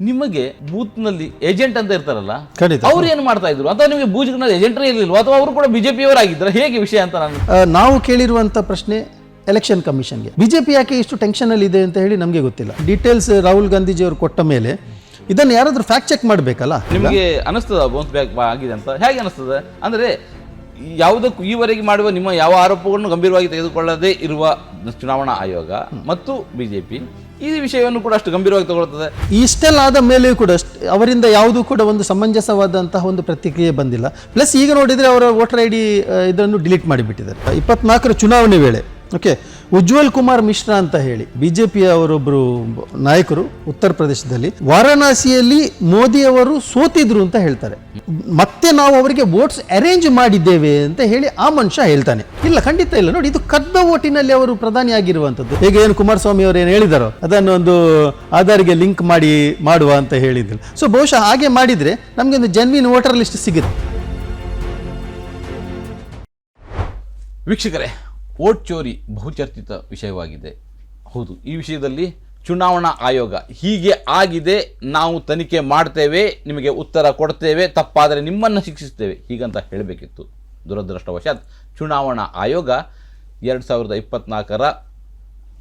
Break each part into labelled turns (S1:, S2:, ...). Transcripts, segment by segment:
S1: ನಿಮಗೆ ಬೂತ್ನಲ್ಲಿ ಏಜೆಂಟ್ ಅಂತ ಇರ್ತಾರಲ್ಲ
S2: ಖಂಡಿತ.
S1: ಅವ್ರು ಏನು ಮಾಡ್ತಾ ಇದ್ರು? ಅಥವಾ ನಿಮಗೆ ಬೂಜ್ನ ಏಜೆಂಟ್ ಇರಲಿಲ್ಲ ಅಥವಾ ಅವರು ಕೂಡ ಬಿಜೆಪಿಯವರಾಗಿದ್ದಾರೆ ಹೇಗೆ ವಿಷಯ ಅಂತ ನಾನು
S2: ನಾವು ಕೇಳಿರುವಂಥ ಪ್ರಶ್ನೆ ಎಲೆಕ್ಷನ್ ಕಮಿಷನ್ಗೆ ಬಿಜೆಪಿ ಯಾಕೆ ಇಷ್ಟು ಟೆನ್ಷನ್ ಅಲ್ಲಿ ಇದೆ ಅಂತ ಹೇಳಿ ನಮಗೆ ಗೊತ್ತಿಲ್ಲ. ಡೀಟೇಲ್ಸ್ ರಾಹುಲ್ ಗಾಂಧೀಜಿ ಅವರು ಕೊಟ್ಟ ಮೇಲೆ ಇದನ್ನು ಯಾರಾದರೂ ಫ್ಯಾಕ್ಟ್ ಚೆಕ್ ಮಾಡಬೇಕಲ್ಲ?
S1: ನಿಮಗೆ ಅನಿಸ್ತದ ಬೌನ್ಸ್ ಬ್ಯಾಕ್ ಆಗಿದೆ ಅಂತ? ಹೇಗೆ ಅನಿಸ್ತದೆ? ಅಂದರೆ ಯಾವುದಕ್ಕೂ ಈವರೆಗೆ ಮಾಡುವ ನಿಮ್ಮ ಯಾವ ಆರೋಪಗಳನ್ನು ಗಂಭೀರವಾಗಿ ತೆಗೆದುಕೊಳ್ಳದೇ ಇರುವ ಚುನಾವಣಾ ಆಯೋಗ ಮತ್ತು ಬಿಜೆಪಿ ಈ ವಿಷಯವನ್ನು ಕೂಡ ಅಷ್ಟು ಗಂಭೀರವಾಗಿ ತಗೊಳ್ತದೆ.
S2: ಇಷ್ಟೆಲ್ಲ ಆದ ಮೇಲೆಯೂ ಕೂಡ ಅವರಿಂದ ಯಾವುದೂ ಕೂಡ ಒಂದು ಸಮಂಜಸವಾದಂತಹ ಒಂದು ಪ್ರತಿಕ್ರಿಯೆ ಬಂದಿಲ್ಲ. ಪ್ಲಸ್ ಈಗ ನೋಡಿದರೆ ಅವರ ವೋಟರ್ ಐ ಡಿ ಇದನ್ನು ಡಿಲೀಟ್ ಮಾಡಿಬಿಟ್ಟಿದ್ದಾರೆ. ಇಪ್ಪತ್ನಾಲ್ಕರ ಚುನಾವಣೆ ವೇಳೆ ಓಕೆ ಉಜ್ವಲ್ ಕುಮಾರ್ ಮಿಶ್ರಾ ಅಂತ ಹೇಳಿ ಬಿಜೆಪಿಯ ಅವರೊಬ್ಬರು ನಾಯಕರು ಉತ್ತರ ಪ್ರದೇಶದಲ್ಲಿ. ವಾರಣಾಸಿಯಲ್ಲಿ ಮೋದಿ ಅವರು ಸೋತಿದ್ರು ಅಂತ ಹೇಳ್ತಾರೆ. ಮತ್ತೆ ನಾವು ಅವರಿಗೆ ವೋಟ್ಸ್ ಅರೇಂಜ್ ಮಾಡಿದ್ದೇವೆ ಅಂತ ಹೇಳಿ ಆ ಮನುಷ್ಯ ಹೇಳ್ತಾನೆ. ಇಲ್ಲ, ಖಂಡಿತ ಇಲ್ಲ. ನೋಡಿ, ಇದು ಕದ್ದ ಓಟಿನಲ್ಲಿ ಅವರು ಪ್ರಧಾನಿ ಆಗಿರುವಂಥದ್ದು. ಹೇಗೆ ಏನು ಕುಮಾರಸ್ವಾಮಿ ಅವರು ಏನು ಹೇಳಿದಾರೋ, ಅದನ್ನು ಒಂದು ಆಧಾರ್ಗೆ ಲಿಂಕ್ ಮಾಡಿ ಮಾಡುವ ಅಂತ ಹೇಳಿದ್ರು. ಸೊ ಬಹುಶಃ ಹಾಗೆ ಮಾಡಿದ್ರೆ ನಮಗೆ ಒಂದು ಜನ್ವಿನ್ ವೋಟರ್ ಲಿಸ್ಟ್ ಸಿಗುತ್ತೆ.
S1: ವೀಕ್ಷಕರೇ ವೋಟ್ ಚೋರಿ ಬಹುಚರ್ಚಿತ ವಿಷಯವಾಗಿದೆ. ಹೌದು, ಈ ವಿಷಯದಲ್ಲಿ ಚುನಾವಣಾ ಆಯೋಗ ಹೀಗೆ ಆಗಿದೆ, ನಾವು ತನಿಖೆ ಮಾಡ್ತೇವೆ, ನಿಮಗೆ ಉತ್ತರ ಕೊಡ್ತೇವೆ, ತಪ್ಪಾದರೆ ನಿಮ್ಮನ್ನು ಶಿಕ್ಷಿಸ್ತೇವೆ ಹೀಗಂತ ಹೇಳಬೇಕಿತ್ತು. ದುರದೃಷ್ಟವಶಾತ್ ಚುನಾವಣಾ ಆಯೋಗ ಎರಡು ಸಾವಿರದ ಇಪ್ಪತ್ನಾಲ್ಕರ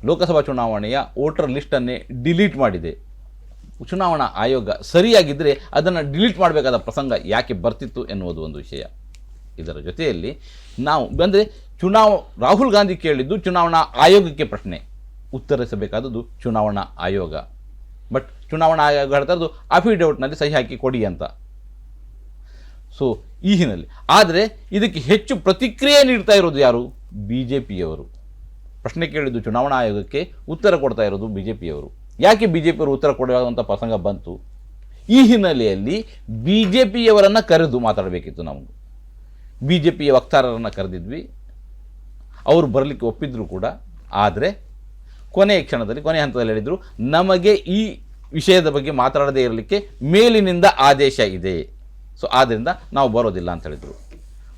S1: ಲೋಕಸಭಾ ಚುನಾವಣೆಯ ವೋಟರ್ ಲಿಸ್ಟನ್ನೇ ಡಿಲೀಟ್ ಮಾಡಿದೆ. ಚುನಾವಣಾ ಆಯೋಗ ಸರಿಯಾಗಿದ್ದರೆ ಅದನ್ನು ಡಿಲೀಟ್ ಮಾಡಬೇಕಾದ ಪ್ರಸಂಗ ಯಾಕೆ ಬರ್ತಿತ್ತು ಎನ್ನುವುದು ಒಂದು ವಿಷಯ. ಇದರ ಜೊತೆಯಲ್ಲಿ ನಾವು, ಅಂದರೆ ಚುನಾವ, ರಾಹುಲ್ ಗಾಂಧಿ ಕೇಳಿದ್ದು ಚುನಾವಣಾ ಆಯೋಗಕ್ಕೆ ಪ್ರಶ್ನೆ. ಉತ್ತರಿಸಬೇಕಾದದ್ದು ಚುನಾವಣಾ ಆಯೋಗ. ಬಟ್ ಚುನಾವಣಾ ಆಯೋಗ ಹೇಳ್ತಾ ಇರೋದು ಅಫಿಡೇವಿಟ್ನಲ್ಲಿ ಸಹಿ ಹಾಕಿ ಕೊಡಿ ಅಂತ. ಸೊ ಈ ಹಿನ್ನೆಲೆ. ಆದರೆ, ಇದಕ್ಕೆ ಹೆಚ್ಚು ಪ್ರತಿಕ್ರಿಯೆ ನೀಡ್ತಾ ಇರೋದು ಯಾರು? ಬಿ ಜೆ ಪಿಯವರು ಪ್ರಶ್ನೆ ಕೇಳಿದ್ದು ಚುನಾವಣಾ ಆಯೋಗಕ್ಕೆ ಉತ್ತರ ಕೊಡ್ತಾ ಇರೋದು ಬಿ ಜೆ ಪಿಯವರು ಯಾಕೆ ಬಿ ಜೆ ಪಿಯವರು ಉತ್ತರ ಕೊಡುವಂಥ ಪ್ರಸಂಗ ಬಂತು? ಈ ಹಿನ್ನೆಲೆಯಲ್ಲಿ ಬಿ ಜೆ ಪಿಯವರನ್ನು ಕರೆದು ಮಾತಾಡಬೇಕಿತ್ತು ನಾವು ಬಿ ಜೆ ಪಿಯ ವಕ್ತಾರರನ್ನು ಕರೆದಿದ್ವಿ. ಅವರು ಬರಲಿಕ್ಕೆ ಒಪ್ಪಿದ್ರು ಕೂಡ. ಆದರೆ ಕೊನೆಯ ಕ್ಷಣದಲ್ಲಿ ಕೊನೆಯ ಹಂತದಲ್ಲಿ ಹೇಳಿದರು ನಮಗೆ ಈ ವಿಷಯದ ಬಗ್ಗೆ ಮಾತಾಡದೇ ಇರಲಿಕ್ಕೆ ಮೇಲಿನಿಂದ ಆದೇಶ ಇದೆ. ಸೊ ಆದ್ದರಿಂದ ನಾವು ಬರೋದಿಲ್ಲ ಅಂತ ಹೇಳಿದರು.